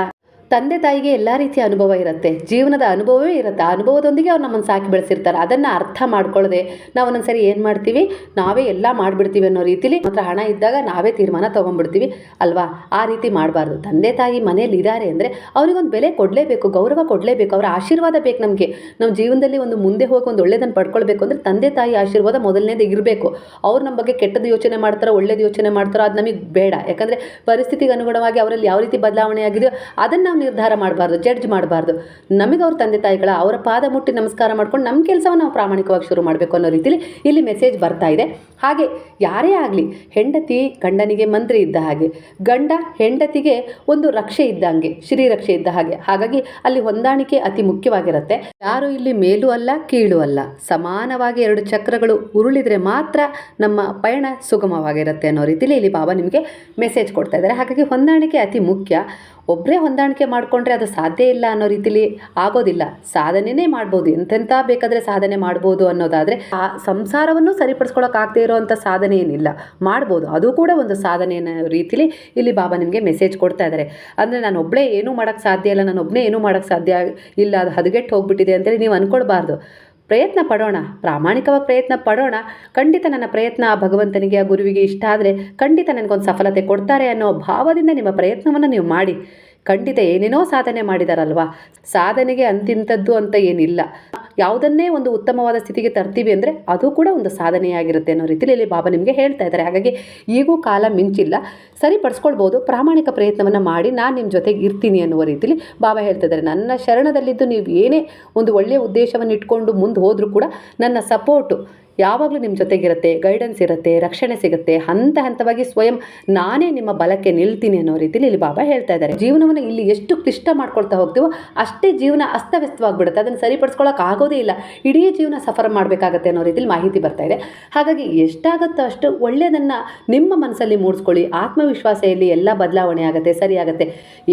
ತಂದೆ ತಾಯಿಗೆ ಎಲ್ಲ ರೀತಿಯ ಅನುಭವ ಇರುತ್ತೆ. ಜೀವನದ ಅನುಭವವೇ ಇರುತ್ತೆ. ಆ ಅನುಭವದೊಂದಿಗೆ ಅವ್ರು ನಮ್ಮನ್ನು ಸಾಕಿ ಬೆಳೆಸಿರ್ತಾರೆ. ಅದನ್ನು ಅರ್ಥ ಮಾಡ್ಕೊಳ್ಳದೆ ನಾವು ಒಂದೊಂದು ಸರಿ ಏನು ಮಾಡ್ತೀವಿ? ನಾವೇ ಎಲ್ಲ ಮಾಡಿಬಿಡ್ತೀವಿ ಅನ್ನೋ ರೀತಿಲಿ ಮಾತ್ರ ಹಣ ಇದ್ದಾಗ ನಾವೇ ತೀರ್ಮಾನ ತೊಗೊಂಡ್ಬಿಡ್ತೀವಿ ಅಲ್ವಾ? ಆ ರೀತಿ ಮಾಡಬಾರ್ದು. ತಂದೆ ತಾಯಿ ಮನೇಲಿ ಇದ್ದಾರೆ ಅಂದರೆ ಅವರಿಗೊಂದು ಬೆಲೆ ಕೊಡಲೇಬೇಕು, ಗೌರವ ಕೊಡಲೇಬೇಕು, ಅವರ ಆಶೀರ್ವಾದ ಬೇಕು ನಮಗೆ. ನಮ್ಮ ಜೀವನದಲ್ಲಿ ಒಂದು ಮುಂದೆ ಹೋಗಿ ಒಂದು ಒಳ್ಳೆಯದನ್ನು ಪಡ್ಕೊಳ್ಬೇಕು ಅಂದರೆ ತಂದೆ ತಾಯಿ ಆಶೀರ್ವಾದ ಮೊದಲನೇದು ಇರಬೇಕು. ಅವ್ರು ನಮ್ಮ ಬಗ್ಗೆ ಕೆಟ್ಟದ್ದು ಯೋಚನೆ ಮಾಡ್ತಾರೋ, ಒಳ್ಳೇದು ಯೋಚನೆ ಮಾಡ್ತಾರೋ ಅದು ನಮಗೆ ಬೇಡ. ಯಾಕಂದರೆ ಪರಿಸ್ಥಿತಿಗೆ ಅನುಗುಣವಾಗಿ ಅವರಲ್ಲಿ ಯಾವ ರೀತಿ ಬದಲಾವಣೆ ಆಗಿದೆಯೋ ಅದನ್ನು ನಾವು ನಿರ್ಧಾರ ಮಾಡಬಾರ್ದು ಜಡ್ಜ್ ಮಾಡಬಾರ್ದು. ನಮಗೆ ಅವ್ರ ತಂದೆ ತಾಯಿಗಳ, ಅವರ ಪಾದ ಮುಟ್ಟಿ ನಮಸ್ಕಾರ ಮಾಡ್ಕೊಂಡು ನಮ್ಮ ಕೆಲಸವನ್ನು ನಾವು ಪ್ರಾಮಾಣಿಕವಾಗಿ ಶುರು ಮಾಡಬೇಕು ಅನ್ನೋ ರೀತಿಯಲ್ಲಿ ಇಲ್ಲಿ ಮೆಸೇಜ್ ಬರ್ತಾ ಇದೆ. ಹಾಗೆ ಯಾರೇ ಆಗಲಿ, ಹೆಂಡತಿ ಗಂಡನಿಗೆ ಮಂತ್ರಿ ಇದ್ದ ಹಾಗೆ, ಗಂಡ ಹೆಂಡತಿಗೆ ಒಂದು ರಕ್ಷೆ ಇದ್ದಂಗೆ ಶ್ರೀರಕ್ಷೆ ಇದ್ದ ಹಾಗೆ. ಹಾಗಾಗಿ ಅಲ್ಲಿ ಹೊಂದಾಣಿಕೆ ಅತಿ ಮುಖ್ಯವಾಗಿರುತ್ತೆ. ಯಾರು ಇಲ್ಲಿ ಮೇಲೂ ಅಲ್ಲ, ಕೀಳು ಅಲ್ಲ. ಸಮಾನವಾಗಿ ಎರಡು ಚಕ್ರಗಳು ಉರುಳಿದ್ರೆ ಮಾತ್ರ ನಮ್ಮ ಪಯಣ ಸುಗಮವಾಗಿರುತ್ತೆ ಅನ್ನೋ ರೀತಿಯಲ್ಲಿ ಇಲ್ಲಿ ಬಾಬಾ ನಿಮಗೆ ಮೆಸೇಜ್ ಕೊಡ್ತಾ ಇದ್ದಾರೆ. ಹಾಗಾಗಿ ಹೊಂದಾಣಿಕೆ ಅತಿ ಮುಖ್ಯ. ಒಬ್ಬರೇ ಹೊಂದಾಣಿಕೆ ಮಾಡಿಕೊಂಡ್ರೆ ಅದು ಸಾಧ್ಯ ಇಲ್ಲ ಅನ್ನೋ ರೀತಿಲಿ ಆಗೋದಿಲ್ಲ. ಸಾಧನೆನೇ ಮಾಡ್ಬೋದು. ಎಂತೆಂಥ ಬೇಕಾದರೆ ಸಾಧನೆ ಮಾಡ್ಬೋದು ಅನ್ನೋದಾದರೆ ಆ ಸಂಸಾರವನ್ನು ಸರಿಪಡಿಸ್ಕೊಳಕ್ಕಾಗದೇ ಇರೋವಂಥ ಸಾಧನೆ ಏನಿಲ್ಲ. ಮಾಡ್ಬೋದು. ಅದು ಕೂಡ ಒಂದು ಸಾಧನೆ ಅನ್ನೋ ರೀತಿಲಿ ಇಲ್ಲಿ ಬಾಬಾ ನಿಮಗೆ ಮೆಸೇಜ್ ಕೊಡ್ತಾ ಇದ್ದಾರೆ ಅಂದರೆ ನಾನು ಒಬ್ಬಳೇ ಏನೂ ಮಾಡೋಕ್ಕೆ ಸಾಧ್ಯ ಇಲ್ಲ. ನಾನು ಒಬ್ಬನೇ ಏನೂ ಮಾಡೋಕ್ಕೆ ಸಾಧ್ಯ ಇಲ್ಲ. ಅದು ಹದಗೆಟ್ಟು ಹೋಗ್ಬಿಟ್ಟಿದೆ ಅಂತೇಳಿ ನೀವು ಅಂದ್ಕೊಳ್ಬಾರ್ದು ಪ್ರಯತ್ನ ಪಡೋಣ, ಪ್ರಾಮಾಣಿಕವಾಗಿ ಪ್ರಯತ್ನ ಪಡೋಣ. ಖಂಡಿತ ನನ್ನ ಪ್ರಯತ್ನ ಆ ಭಗವಂತನಿಗೆ, ಆ ಗುರುವಿಗೆ ಇಷ್ಟ ಆದರೆ ಖಂಡಿತ ನನಗೊಂದು ಸಫಲತೆ ಕೊಡ್ತಾರೆ ಅನ್ನೋ ಭಾವದಿಂದ ನಿಮ್ಮ ಪ್ರಯತ್ನವನ್ನು ನೀವು ಮಾಡಿ. ಖಂಡಿತ ಏನೇನೋ ಸಾಧನೆ ಮಾಡಿದಾರಲ್ವಾ? ಸಾಧನೆಗೆ ಅಂತಿಂಥದ್ದು ಅಂತ ಏನಿಲ್ಲ. ಯಾವುದನ್ನೇ ಒಂದು ಉತ್ತಮವಾದ ಸ್ಥಿತಿಗೆ ತರ್ತೀವಿ ಅಂದರೆ ಅದು ಕೂಡ ಒಂದು ಸಾಧನೆಯಾಗಿರುತ್ತೆ ಅನ್ನೋ ರೀತಿಯಲ್ಲಿ ಇಲ್ಲಿ ಬಾಬಾ ನಿಮಗೆ ಹೇಳ್ತಾ ಇದ್ದಾರೆ. ಹಾಗಾಗಿ ಈಗೂ ಕಾಲ ಮಿಂಚಿಲ್ಲ. ಸರಿಪಡಿಸ್ಕೊಳ್ಬೋದು. ಪ್ರಾಮಾಣಿಕ ಪ್ರಯತ್ನವನ್ನು ಮಾಡಿ ನಾನು ನಿಮ್ಮ ಜೊತೆಗೆ ಇರ್ತೀನಿ ಅನ್ನುವ ರೀತಿಯಲ್ಲಿ ಬಾಬಾ ಹೇಳ್ತಾ ಇದ್ದಾರೆ. ನನ್ನ ಶರಣದಲ್ಲಿದ್ದು ನೀವು ಏನೇ ಒಂದು ಒಳ್ಳೆಯ ಉದ್ದೇಶವನ್ನು ಇಟ್ಕೊಂಡು ಮುಂದೆ ಹೋದರೂ ಕೂಡ ನನ್ನ ಸಪೋರ್ಟು ಯಾವಾಗಲೂ ನಿಮ್ಮ ಜೊತೆಗಿರುತ್ತೆ ಗೈಡೆನ್ಸ್ ಇರುತ್ತೆ, ರಕ್ಷಣೆ ಸಿಗುತ್ತೆ. ಹಂತ ಹಂತವಾಗಿ ಸ್ವಯಂ ನಾನೇ ನಿಮ್ಮ ಬಲಕ್ಕೆ ನಿಲ್ತೀನಿ ಅನ್ನೋ ರೀತಿಯಲ್ಲಿ ಇಲ್ಲಿ ಬಾಬಾ ಹೇಳ್ತಾ ಇದ್ದಾರೆ. ಜೀವನವನ್ನು ಇಲ್ಲಿ ಎಷ್ಟು ಕ್ಲಿಷ್ಟ ಮಾಡ್ಕೊಳ್ತಾ ಹೋಗ್ತೀವೋ ಅಷ್ಟೇ ಜೀವನ ಅಸ್ತವ್ಯಸ್ತವಾಗಿಬಿಡುತ್ತೆ. ಅದನ್ನು ಸರಿಪಡಿಸ್ಕೊಳ್ಳೋಕೆ ಆಗೋದೇ ಇಲ್ಲ. ಇಡೀ ಜೀವನ ಸಫರ್ ಮಾಡಬೇಕಾಗತ್ತೆ ಅನ್ನೋ ರೀತಿಯಲ್ಲಿ ಮಾಹಿತಿ ಬರ್ತಾ ಇದೆ. ಹಾಗಾಗಿ ಎಷ್ಟಾಗುತ್ತೋ ಅಷ್ಟು ಒಳ್ಳೆಯದನ್ನು ನಿಮ್ಮ ಮನಸ್ಸಲ್ಲಿ ಮೂಡಿಸ್ಕೊಳ್ಳಿ. ಆತ್ಮವಿಶ್ವಾಸ ಇಲ್ಲಿ ಎಲ್ಲ ಬದಲಾವಣೆ ಆಗುತ್ತೆ ಸರಿಯಾಗುತ್ತೆ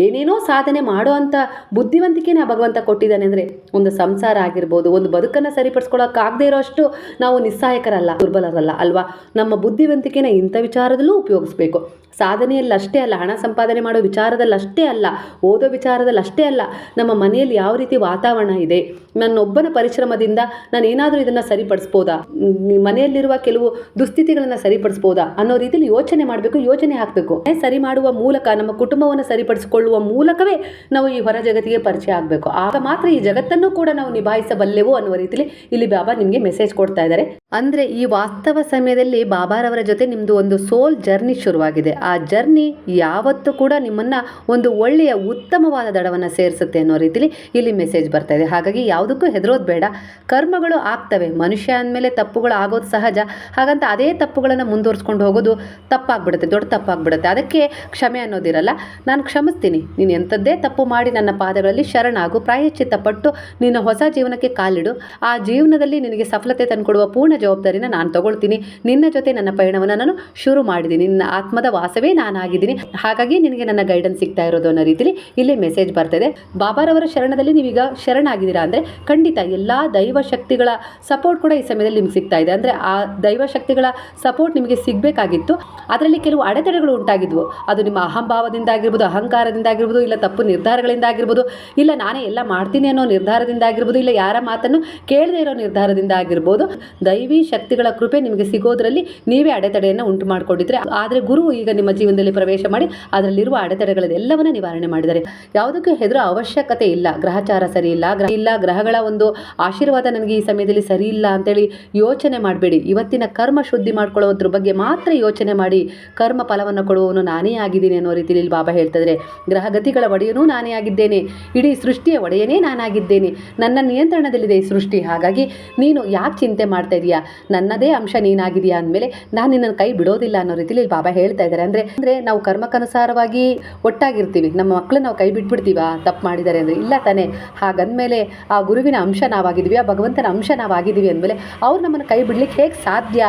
ಏನೇನೋ ಸಾಧನೆ ಮಾಡೋ ಅಂಥ ಬುದ್ಧಿವಂತಿಕೆನ ಭಗವಂತ ಕೊಟ್ಟಿದ್ದಾನೆ ಅಂದರೆ ಒಂದು ಸಂಸಾರ ಆಗಿರ್ಬೋದು, ಒಂದು ಬದುಕನ್ನು ಸರಿಪಡಿಸ್ಕೊಳ್ಳೋಕ್ಕಾಗದೇ ಇರೋಷ್ಟು ನಾವು ನಿಸ್ಸಹಾಯಕರಲ್ಲ ದುರ್ಬಲರಲ್ಲ ಅಲ್ವಾ? ನಮ್ಮ ಬುದ್ಧಿವಂತಿಕೆನ ಇಂಥ ವಿಚಾರದಲ್ಲೂ ಉಪಯೋಗಿಸ್ಬೇಕು. ಸಾಧನೆಯಲ್ಲಿ ಅಷ್ಟೇ ಅಲ್ಲ, ಹಣ ಸಂಪಾದನೆ ಮಾಡೋ ವಿಚಾರದಲ್ಲಿ ಅಷ್ಟೇ ಅಲ್ಲ, ಓದೋ ವಿಚಾರದಲ್ಲಿ ಅಷ್ಟೇ ಅಲ್ಲ, ನಮ್ಮ ಮನೆಯಲ್ಲಿ ಯಾವ ರೀತಿ ವಾತಾವರಣ ಇದೆ, ನನ್ನೊಬ್ಬನ ಪರಿಶ್ರಮದಿಂದ ನಾನು ಏನಾದರೂ ಇದನ್ನು ಸರಿಪಡಿಸ್ಬೋದಾ ಮನೆಯಲ್ಲಿರುವ ಕೆಲವು ದುಸ್ಥಿತಿಗಳನ್ನು ಸರಿಪಡಿಸ್ಬೋದಾ ಅನ್ನೋ ರೀತಿಯಲ್ಲಿ ಯೋಚನೆ ಮಾಡಬೇಕು, ಯೋಚನೆ ಹಾಕಬೇಕು. ಸರಿ ಮಾಡುವ ಮೂಲಕ, ನಮ್ಮ ಕುಟುಂಬವನ್ನು ಸರಿಪಡಿಸಿಕೊಳ್ಳುವ ಮೂಲಕವೇ ನಾವು ಈ ಹೊರ ಜಗತ್ತಿಗೆ ಪರಿಚಯ ಆಗಬೇಕು. ಆಗ ಮಾತ್ರ ಈ ಜಗತ್ತನ್ನು ಕೂಡ ನಾವು ನಿಭಾಯಿಸಬಲ್ಲೆವು ಅನ್ನುವ ರೀತಿಯಲ್ಲಿ ಇಲ್ಲಿ ಬಾಬಾ ನಿಮಗೆ ಮೆಸೇಜ್ ಕೊಡ್ತಾ ಇದ್ದಾರೆ. ಅಂದರೆ ಈ ವಾಸ್ತವ ಸಮಯದಲ್ಲಿ ಬಾಬಾರವರ ಜೊತೆ ನಿಮ್ಮದು ಒಂದು ಸೋಲ್ ಜರ್ನಿ ಶುರುವಾಗಿದೆ. ಆ ಜರ್ನಿ ಯಾವತ್ತೂ ಕೂಡ ನಿಮ್ಮನ್ನು ಒಂದು ಒಳ್ಳೆಯ ಉತ್ತಮವಾದ ದಡವನ್ನು ಸೇರಿಸುತ್ತೆ ಅನ್ನೋ ರೀತಿಲಿ ಇಲ್ಲಿ ಮೆಸೇಜ್ ಬರ್ತಾ ಇದೆ. ಹಾಗಾಗಿ ಯಾವುದಕ್ಕೂ ಹೆದರೋದು ಬೇಡ. ಕರ್ಮಗಳು ಆಗ್ತವೆ. ಮನುಷ್ಯ ಅಂದಮೇಲೆ ತಪ್ಪುಗಳು ಆಗೋದು ಸಹಜ. ಹಾಗಂತ ಅದೇ ತಪ್ಪುಗಳನ್ನು ಮುಂದುವರ್ಸ್ಕೊಂಡು ಹೋಗೋದು ತಪ್ಪಾಗ್ಬಿಡುತ್ತೆ. ದೊಡ್ಡ ತಪ್ಪಾಗ್ಬಿಡುತ್ತೆ. ಅದಕ್ಕೆ ಕ್ಷಮೆ ಅನ್ನೋದಿರಲ್ಲ. ನಾನು ಕ್ಷಮಿಸ್ತೀನಿ. ನೀನು ಎಂಥದ್ದೇ ತಪ್ಪು ಮಾಡಿ ನನ್ನ ಪಾದಗಳಲ್ಲಿ ಶರಣಾಗು. ಪ್ರಾಯಶ್ಚಿತ್ತ ಪಟ್ಟು ನಿನ್ನ ಹೊಸ ಜೀವನಕ್ಕೆ ಕಾಲಿಡು. ಆ ಜೀವನದಲ್ಲಿ ನಿನಗೆ ಸಫಲತೆ ತಂದುಕೊಡುವ ಪೂರ್ಣ ಜವಾಬ್ದಾರಿನ ನಾನು ತಗೊಳ್ತೀನಿ. ನಿನ್ನ ಜೊತೆ ನನ್ನ ಪಯಣವನ್ನು ನಾನು ಶುರು ಮಾಡಿದ್ದೀನಿ. ನಿನ್ನ ಆತ್ಮದ ವಾಸವೇ ನಾನಾಗಿದ್ದೀನಿ. ಹಾಗಾಗಿ ನಿನಗೆ ನನ್ನ ಗೈಡೆನ್ಸ್ ಸಿಗ್ತಾ ಇರೋದು ಅನ್ನೋ ರೀತಿಲಿ ಇಲ್ಲಿ ಮೆಸೇಜ್ ಬರ್ತಿದೆ ಬಾಬಾರವರ ಶರಣದಲ್ಲಿ ನೀವೀಗ ಶರಣಾಗಿದ್ದೀರಾ ಅಂದರೆ ಖಂಡಿತ ಎಲ್ಲ ದೈವ ಶಕ್ತಿಗಳ ಸಪೋರ್ಟ್ ಕೂಡ ಈ ಸಮಯದಲ್ಲಿ ನಿಮ್ಗೆ ಸಿಗ್ತಾ ಇದೆ. ಅಂದರೆ ಆ ದೈವ ಶಕ್ತಿಗಳ ಸಪೋರ್ಟ್ ನಿಮಗೆ ಸಿಗಬೇಕಾಗಿತ್ತು. ಅದರಲ್ಲಿ ಕೆಲವು ಅಡೆತಡೆಗಳು ಉಂಟಾಗಿದ್ವು. ಅದು ನಿಮ್ಮ ಅಹಂಭಾವದಿಂದ ಆಗಿರ್ಬೋದು, ಅಹಂಕಾರದಿಂದ ಆಗಿರ್ಬೋದು, ಇಲ್ಲ ತಪ್ಪು ನಿರ್ಧಾರಗಳಿಂದ ಆಗಿರ್ಬೋದು, ಇಲ್ಲ ನಾನೇ ಎಲ್ಲ ಮಾಡ್ತೀನಿ ಅನ್ನೋ ನಿರ್ಧಾರದಿಂದ ಆಗಿರ್ಬೋದು, ಇಲ್ಲ ಯಾರ ಮಾತನ್ನು ಕೇಳದೇ ಇರೋ ನಿರ್ಧಾರದಿಂದ ಆಗಿರ್ಬೋದು, ದೈವಿ ಶಕ್ತಿಗಳ ಕೃಪೆ ನಿಮಗೆ ಸಿಗೋದ್ರಲ್ಲಿ ನೀವೇ ಅಡೆತಡೆಯನ್ನು ಉಂಟು ಮಾಡಿಕೊಂಡಿದ್ರೆ. ಆದರೆ ಗುರು ಈಗ ನಿಮ್ಮ ಜೀವನದಲ್ಲಿ ಪ್ರವೇಶ ಮಾಡಿ ಅದರಲ್ಲಿರುವ ಅಡೆತಡೆಗಳನ್ನೆಲ್ಲವನ್ನ ನಿವಾರಣೆ ಮಾಡಿದ್ದಾರೆ ಯಾವುದಕ್ಕೂ ಹೆದರೋ ಅವಶ್ಯಕತೆ ಇಲ್ಲ. ಗ್ರಹಚಾರ ಸರಿ ಇಲ್ಲ. ಗ್ರಹ ಇಲ್ಲ. ಗ್ರಹಗಳ ಒಂದು ಆಶೀರ್ವಾದ ನನಗೆ ಈ ಸಮಯದಲ್ಲಿ ಸರಿ ಇಲ್ಲ ಅಂತೇಳಿ ಯೋಚನೆ ಮಾಡಬೇಡಿ. ಇವತ್ತಿನ ಕರ್ಮ ಶುದ್ಧಿ ಮಾಡ್ಕೊಳ್ಳೋದ್ರ ಬಗ್ಗೆ ಮಾತ್ರ ಯೋಚನೆ ಮಾಡಿ ಕರ್ಮ ಫಲವನ್ನು ಕೊಡುವವನು ನಾನೇ ಆಗಿದ್ದೀನಿ ಅನ್ನೋ ರೀತಿಯಲ್ಲಿ ಇಲ್ಲಿ ಬಾಬಾ ಹೇಳ್ತಿದ್ರೆ ಗ್ರಹಗತಿಗಳ ಒಡೆಯನೂ ನಾನೇ ಆಗಿದ್ದೇನೆ. ಇಡೀ ಸೃಷ್ಟಿಯ ಒಡೆಯನೇ ನಾನಾಗಿದ್ದೇನೆ. ನನ್ನ ನಿಯಂತ್ರಣದಲ್ಲಿದೆ ಈ ಸೃಷ್ಟಿ. ಹಾಗಾಗಿ ನೀನು ಯಾಕೆ ಚಿಂತೆ ಮಾಡ್ತಾ ಇದೀಯಾ? ನನ್ನದೇ ಅಂಶ ನೀನಾಗಿದೆಯಾ ಅಂದಮೇಲೆ ನಾನು ನಿನ್ನನ್ನು ಕೈ ಬಿಡೋದಿಲ್ಲ ಅನ್ನೋ ರೀತಿಯಲ್ಲಿ ಬಾಬಾ ಹೇಳ್ತಾ ಇದ್ದಾರೆ. ಅಂದರೆ ಅಂದರೆ ನಾವು ಕರ್ಮಕ್ಕನುಸಾರವಾಗಿ ಒಟ್ಟಾಗಿರ್ತೀವಿ. ನಮ್ಮ ಮಕ್ಕಳು ನಾವು ಕೈ ಬಿಟ್ಬಿಡ್ತೀವಾ? ತಪ್ಪು ಮಾಡಿದ್ದಾರೆ ಅಂದ್ರೆ. ಇಲ್ಲ ತಾನೇ. ಹಾಗಂದ್ಮೇಲೆ ಆ ಗುರುವಿನ ಅಂಶ ನಾವಾಗಿದ್ದೀವಿ ಆ ಭಗವಂತನ ಅಂಶ ನಾವಾಗಿದ್ದೀವಿ ಅಂದಮೇಲೆ ಅವ್ರು ನಮ್ಮನ್ನು ಕೈ ಬಿಡ್ಲಿಕ್ಕೆ ಹೇಗೆ ಸಾಧ್ಯ?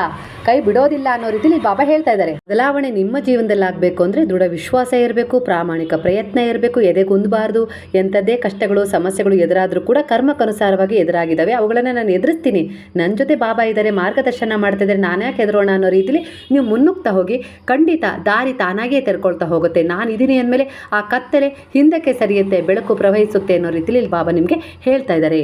ಕೈ ಬಿಡೋದಿಲ್ಲ ಅನ್ನೋ ರೀತಿಲಿ ಬಾಬಾ ಹೇಳ್ತಾ ಇದ್ದಾರೆ. ಬದಲಾವಣೆ ನಿಮ್ಮ ಜೀವನದಲ್ಲಿ ಆಗಬೇಕು ಅಂದರೆ ದೃಢ ವಿಶ್ವಾಸ ಇರಬೇಕು, ಪ್ರಾಮಾಣಿಕ ಪ್ರಯತ್ನ ಇರಬೇಕು ಎದೆಗುಂದಬಾರ್ದು ಎಂಥದ್ದೇ ಕಷ್ಟಗಳು, ಸಮಸ್ಯೆಗಳು ಎದುರಾದರೂ ಕೂಡ ಕರ್ಮಕ್ಕನುಸಾರವಾಗಿ ಎದುರಾಗಿದ್ದಾವೆ. ಅವುಗಳನ್ನು ನಾನು ಎದುರಿಸ್ತೀನಿ. ನನ್ನ ಜೊತೆ ಬಾಬಾ ಇದ್ದಾರೆ, ಮಾರ್ಗದರ್ಶನ ಮಾಡ್ತಾ ಇದ್ದಾರೆ, ನಾನು ಯಾಕೆ ಎದುರೋಣ ಅನ್ನೋ ರೀತಿಲಿ ನೀವು ಮುನ್ನುಗ್ತಾ ಹೋಗಿ ಖಂಡಿತ ದಾರಿ ತಾನಾಗೇ ತೆರ್ಕೊಳ್ತಾ ಹೋಗುತ್ತೆ. ನಾನು ಇದ್ದೀನಿ ಅಂದಮೇಲೆ ಆ ಕತ್ತಲೆ ಹಿಂದಕ್ಕೆ ಸರಿಯುತ್ತೆ, ಬೆಳಕು ಪ್ರವಹಿಸುತ್ತೆ ಅನ್ನೋ ರೀತಿಲಿ ಬಾಬಾ ನಿಮಗೆ ಹೇಳ್ತಾ ಇದ್ದಾರೆ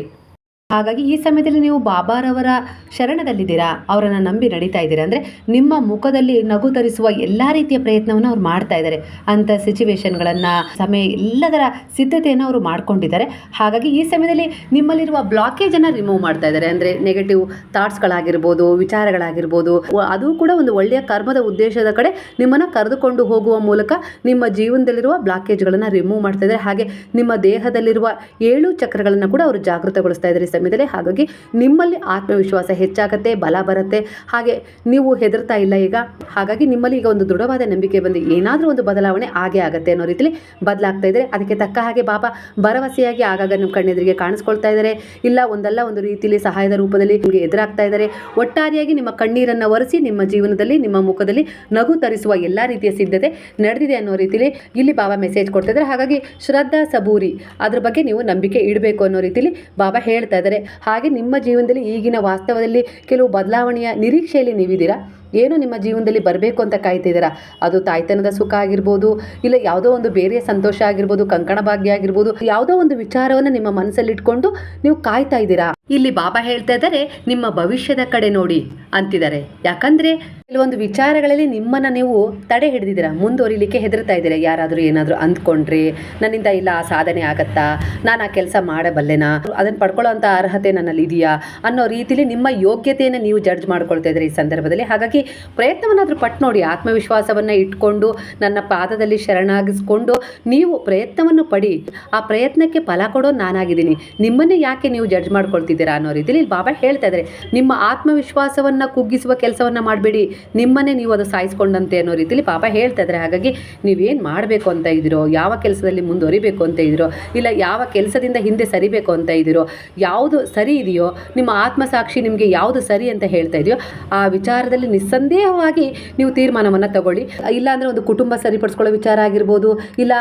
ಹಾಗಾಗಿ ಈ ಸಮಯದಲ್ಲಿ ನೀವು ಬಾಬಾರವರ ಶರಣದಲ್ಲಿದ್ದೀರಾ? ಅವರನ್ನು ನಂಬಿ ನಡೀತಾ ಇದ್ದೀರಾ? ಅಂದರೆ ನಿಮ್ಮ ಮುಖದಲ್ಲಿ ನಗು ತರಿಸುವ ಎಲ್ಲ ರೀತಿಯ ಪ್ರಯತ್ನವನ್ನು ಅವ್ರು ಮಾಡ್ತಾ ಇದ್ದಾರೆ. ಅಂಥ ಸಿಚುವೇಶನ್ಗಳನ್ನು ಸಮಯ ಎಲ್ಲದರ ಸಿದ್ಧತೆಯನ್ನು ಅವರು ಮಾಡ್ಕೊಂಡಿದ್ದಾರೆ. ಹಾಗಾಗಿ ಈ ಸಮಯದಲ್ಲಿ ನಿಮ್ಮಲ್ಲಿರುವ ಬ್ಲಾಕೇಜನ್ನು ರಿಮೂವ್ ಮಾಡ್ತಾ ಇದ್ದಾರೆ. ಅಂದರೆ ನೆಗೆಟಿವ್ ಥಾಟ್ಸ್ಗಳಾಗಿರ್ಬೋದು ವಿಚಾರಗಳಾಗಿರ್ಬೋದು, ಅದು ಕೂಡ ಒಂದು ಒಳ್ಳೆಯ ಕರ್ಮದ ಉದ್ದೇಶದ ಕಡೆ ನಿಮ್ಮನ್ನು ಕರೆದುಕೊಂಡು ಹೋಗುವ ಮೂಲಕ ನಿಮ್ಮ ಜೀವನದಲ್ಲಿರುವ ಬ್ಲಾಕೇಜ್ಗಳನ್ನು ರಿಮೂವ್ ಮಾಡ್ತಾ ಇದ್ದಾರೆ. ಹಾಗೆ ನಿಮ್ಮ ದೇಹದಲ್ಲಿರುವ ಏಳು ಚಕ್ರಗಳನ್ನು ಕೂಡ ಅವರು ಜಾಗೃತಗೊಳಿಸ್ತಾ ಇದ್ದಾರೆ ಸಮಯದಲ್ಲಿ ಹಾಗಾಗಿ ನಿಮ್ಮಲ್ಲಿ ಆತ್ಮವಿಶ್ವಾಸ ಹೆಚ್ಚಾಗತ್ತೆ, ಬಲ ಬರುತ್ತೆ. ಹಾಗೆ ನೀವು ಹೆದರ್ತಾ ಇಲ್ಲ ಈಗ. ಹಾಗಾಗಿ ನಿಮ್ಮಲ್ಲಿ ಈಗ ಒಂದು ದೃಢವಾದ ನಂಬಿಕೆ ಬಂದು ಏನಾದರೂ ಒಂದು ಬದಲಾವಣೆ ಆಗೇ ಆಗುತ್ತೆ ಅನ್ನೋ ರೀತಿಲಿ ಬದಲಾಗ್ತಾ ಇದ್ದಾರೆ. ಅದಕ್ಕೆ ತಕ್ಕ ಹಾಗೆ ಬಾಬಾ ಭರವಸೆಯಾಗಿ ಆಗಾಗ ನಿಮ್ಮ ಕಣ್ಣೆದುರಿಗೆ ಕಾಣಿಸ್ಕೊಳ್ತಾ ಇದ್ದಾರೆ. ಇಲ್ಲ ಒಂದಲ್ಲ ಒಂದು ರೀತಿಯಲ್ಲಿ ಸಹಾಯದ ರೂಪದಲ್ಲಿ ನಿಮಗೆ ಎದುರಾಗ್ತಾ ಇದ್ದಾರೆ. ಒಟ್ಟಾರೆಯಾಗಿ ನಿಮ್ಮ ಕಣ್ಣೀರನ್ನು ಒರೆಸಿ ನಿಮ್ಮ ಜೀವನದಲ್ಲಿ, ನಿಮ್ಮ ಮುಖದಲ್ಲಿ ನಗು ತರಿಸುವ ಎಲ್ಲ ರೀತಿಯ ಸಿದ್ಧತೆ ನಡೆದಿದೆ ಅನ್ನೋ ರೀತಿಲಿ ಇಲ್ಲಿ ಬಾಬಾ ಮೆಸೇಜ್ ಕೊಡ್ತಾ ಇದ್ದಾರೆ. ಹಾಗಾಗಿ ಶ್ರದ್ಧಾ ಸಬೂರಿ, ಅದ್ರ ಬಗ್ಗೆ ನೀವು ನಂಬಿಕೆ ಇಡಬೇಕು ಅನ್ನೋ ರೀತಿಲಿ ಬಾಬಾ ಹೇಳ್ತಾ ಇದ್ದಾರೆ. ಹಾಗೆ ನಿಮ್ಮ ಜೀವನದಲ್ಲಿ ಈಗಿನ ವಾಸ್ತವದಲ್ಲಿ ಕೆಲವು ಬದಲಾವಣೆಯ ನಿರೀಕ್ಷೆಯಲ್ಲಿ ನೀವಿದ್ದೀರಾ? ಏನು ನಿಮ್ಮ ಜೀವನದಲ್ಲಿ ಬರಬೇಕು ಅಂತ ಕಾಯ್ತಿದ್ದೀರಾ ಅದು ತಾಯ್ತನದ ಸುಖ ಆಗಿರ್ಬೋದು, ಇಲ್ಲ ಯಾವುದೋ ಒಂದು ಬೇರೆ ಸಂತೋಷ ಆಗಿರ್ಬೋದು, ಕಂಕಣ ಭಾಗ್ಯ ಆಗಿರ್ಬೋದು, ಯಾವುದೋ ಒಂದು ವಿಚಾರವನ್ನು ನಿಮ್ಮ ಮನಸ್ಸಲ್ಲಿ ಇಟ್ಕೊಂಡು ನೀವು ಕಾಯ್ತಾ ಇದ್ದೀರಾ? ಇಲ್ಲಿ ಬಾಬಾ ಹೇಳ್ತಾ ಇದ್ದಾರೆ, ನಿಮ್ಮ ಭವಿಷ್ಯದ ಕಡೆ ನೋಡಿ ಅಂತಿದ್ದಾರೆ. ಯಾಕಂದ್ರೆ ಕೆಲವೊಂದು ವಿಚಾರಗಳಲ್ಲಿ ನಿಮ್ಮನ್ನು ನೀವು ತಡೆ ಹಿಡಿದಿದ್ದೀರಾ? ಮುಂದುವರಿಲಿಕ್ಕೆ ಹೆದರ್ತಾ ಇದ್ದೀರಾ? ಯಾರಾದರೂ ಏನಾದರೂ ಅಂದ್ಕೊಂಡ್ರಿ, ನನ್ನಿಂದ ಇಲ್ಲ, ಆ ಸಾಧನೆ ಆಗತ್ತಾ? ನಾನು ಆ ಕೆಲಸ ಮಾಡಬಲ್ಲೆನಾ? ಅದನ್ನು ಪಡ್ಕೊಳ್ಳೋ ಅಂಥ ಅರ್ಹತೆ ನನ್ನಲ್ಲಿ ಇದೆಯಾ? ಅನ್ನೋ ರೀತಿಲಿ ನಿಮ್ಮ ಯೋಗ್ಯತೆಯನ್ನು ನೀವು ಜಡ್ಜ್ ಮಾಡ್ಕೊಳ್ತಾ ಇದ್ದೀರಿ ಈ ಸಂದರ್ಭದಲ್ಲಿ. ಹಾಗಾಗಿ ಪ್ರಯತ್ನವನ್ನಾದರೂ ಪಟ್ಟು ನೋಡಿ, ಆತ್ಮವಿಶ್ವಾಸವನ್ನು ಇಟ್ಕೊಂಡು, ನನ್ನ ಪಾದದಲ್ಲಿ ಶರಣಾಗಿಸ್ಕೊಂಡು ನೀವು ಪ್ರಯತ್ನವನ್ನು ಪಡಿ. ಆ ಪ್ರಯತ್ನಕ್ಕೆ ಫಲ ಕೊಡೋ ನಾನಾಗಿದ್ದೀನಿ. ನಿಮ್ಮನ್ನೇ ಯಾಕೆ ನೀವು ಜಡ್ಜ್ ಮಾಡ್ಕೊಳ್ತಿದ್ದೀರಾ ಅನ್ನೋ ರೀತಿಲಿ ಬಾಬಾ ಹೇಳ್ತಾ ಇದ್ದಾರೆ. ನಿಮ್ಮ ಆತ್ಮವಿಶ್ವಾಸವನ್ನು ಕುಗ್ಗಿಸುವ ಕೆಲಸವನ್ನು ಮಾಡಬೇಡಿ. ನಿಮ್ಮನ್ನೇ ನೀವು ಅದು ಸಾಯಿಸ್ಕೊಂಡಂತೆ ಅನ್ನೋ ರೀತಿಲಿ ಪಾಪ ಹೇಳ್ತಾ ಇದ್ದಾರೆ. ಹಾಗಾಗಿ ನೀವೇನು ಮಾಡಬೇಕು ಅಂತ ಇದ್ದೀರೋ, ಯಾವ ಕೆಲಸದಲ್ಲಿ ಮುಂದುವರಿಬೇಕು ಅಂತ ಇದ್ದೀರೋ, ಇಲ್ಲ ಯಾವ ಕೆಲಸದಿಂದ ಹಿಂದೆ ಸರಿಬೇಕು ಅಂತ ಇದ್ದೀರೋ, ಯಾವುದು ಸರಿ ಇದೆಯೋ, ನಿಮ್ಮ ಆತ್ಮಸಾಕ್ಷಿ ನಿಮಗೆ ಯಾವುದು ಸರಿ ಅಂತ ಹೇಳ್ತಾ ಇದೆಯೋ, ಆ ವಿಚಾರದಲ್ಲಿ ನಿಸ್ಸಂದೇಹವಾಗಿ ನೀವು ತೀರ್ಮಾನವನ್ನು ತಗೊಳ್ಳಿ. ಇಲ್ಲ ಅಂದರೆ ಒಂದು ಕುಟುಂಬ ಸರಿಪಡಿಸ್ಕೊಳ್ಳೋ ವಿಚಾರ ಆಗಿರ್ಬೋದು, ಇಲ್ಲ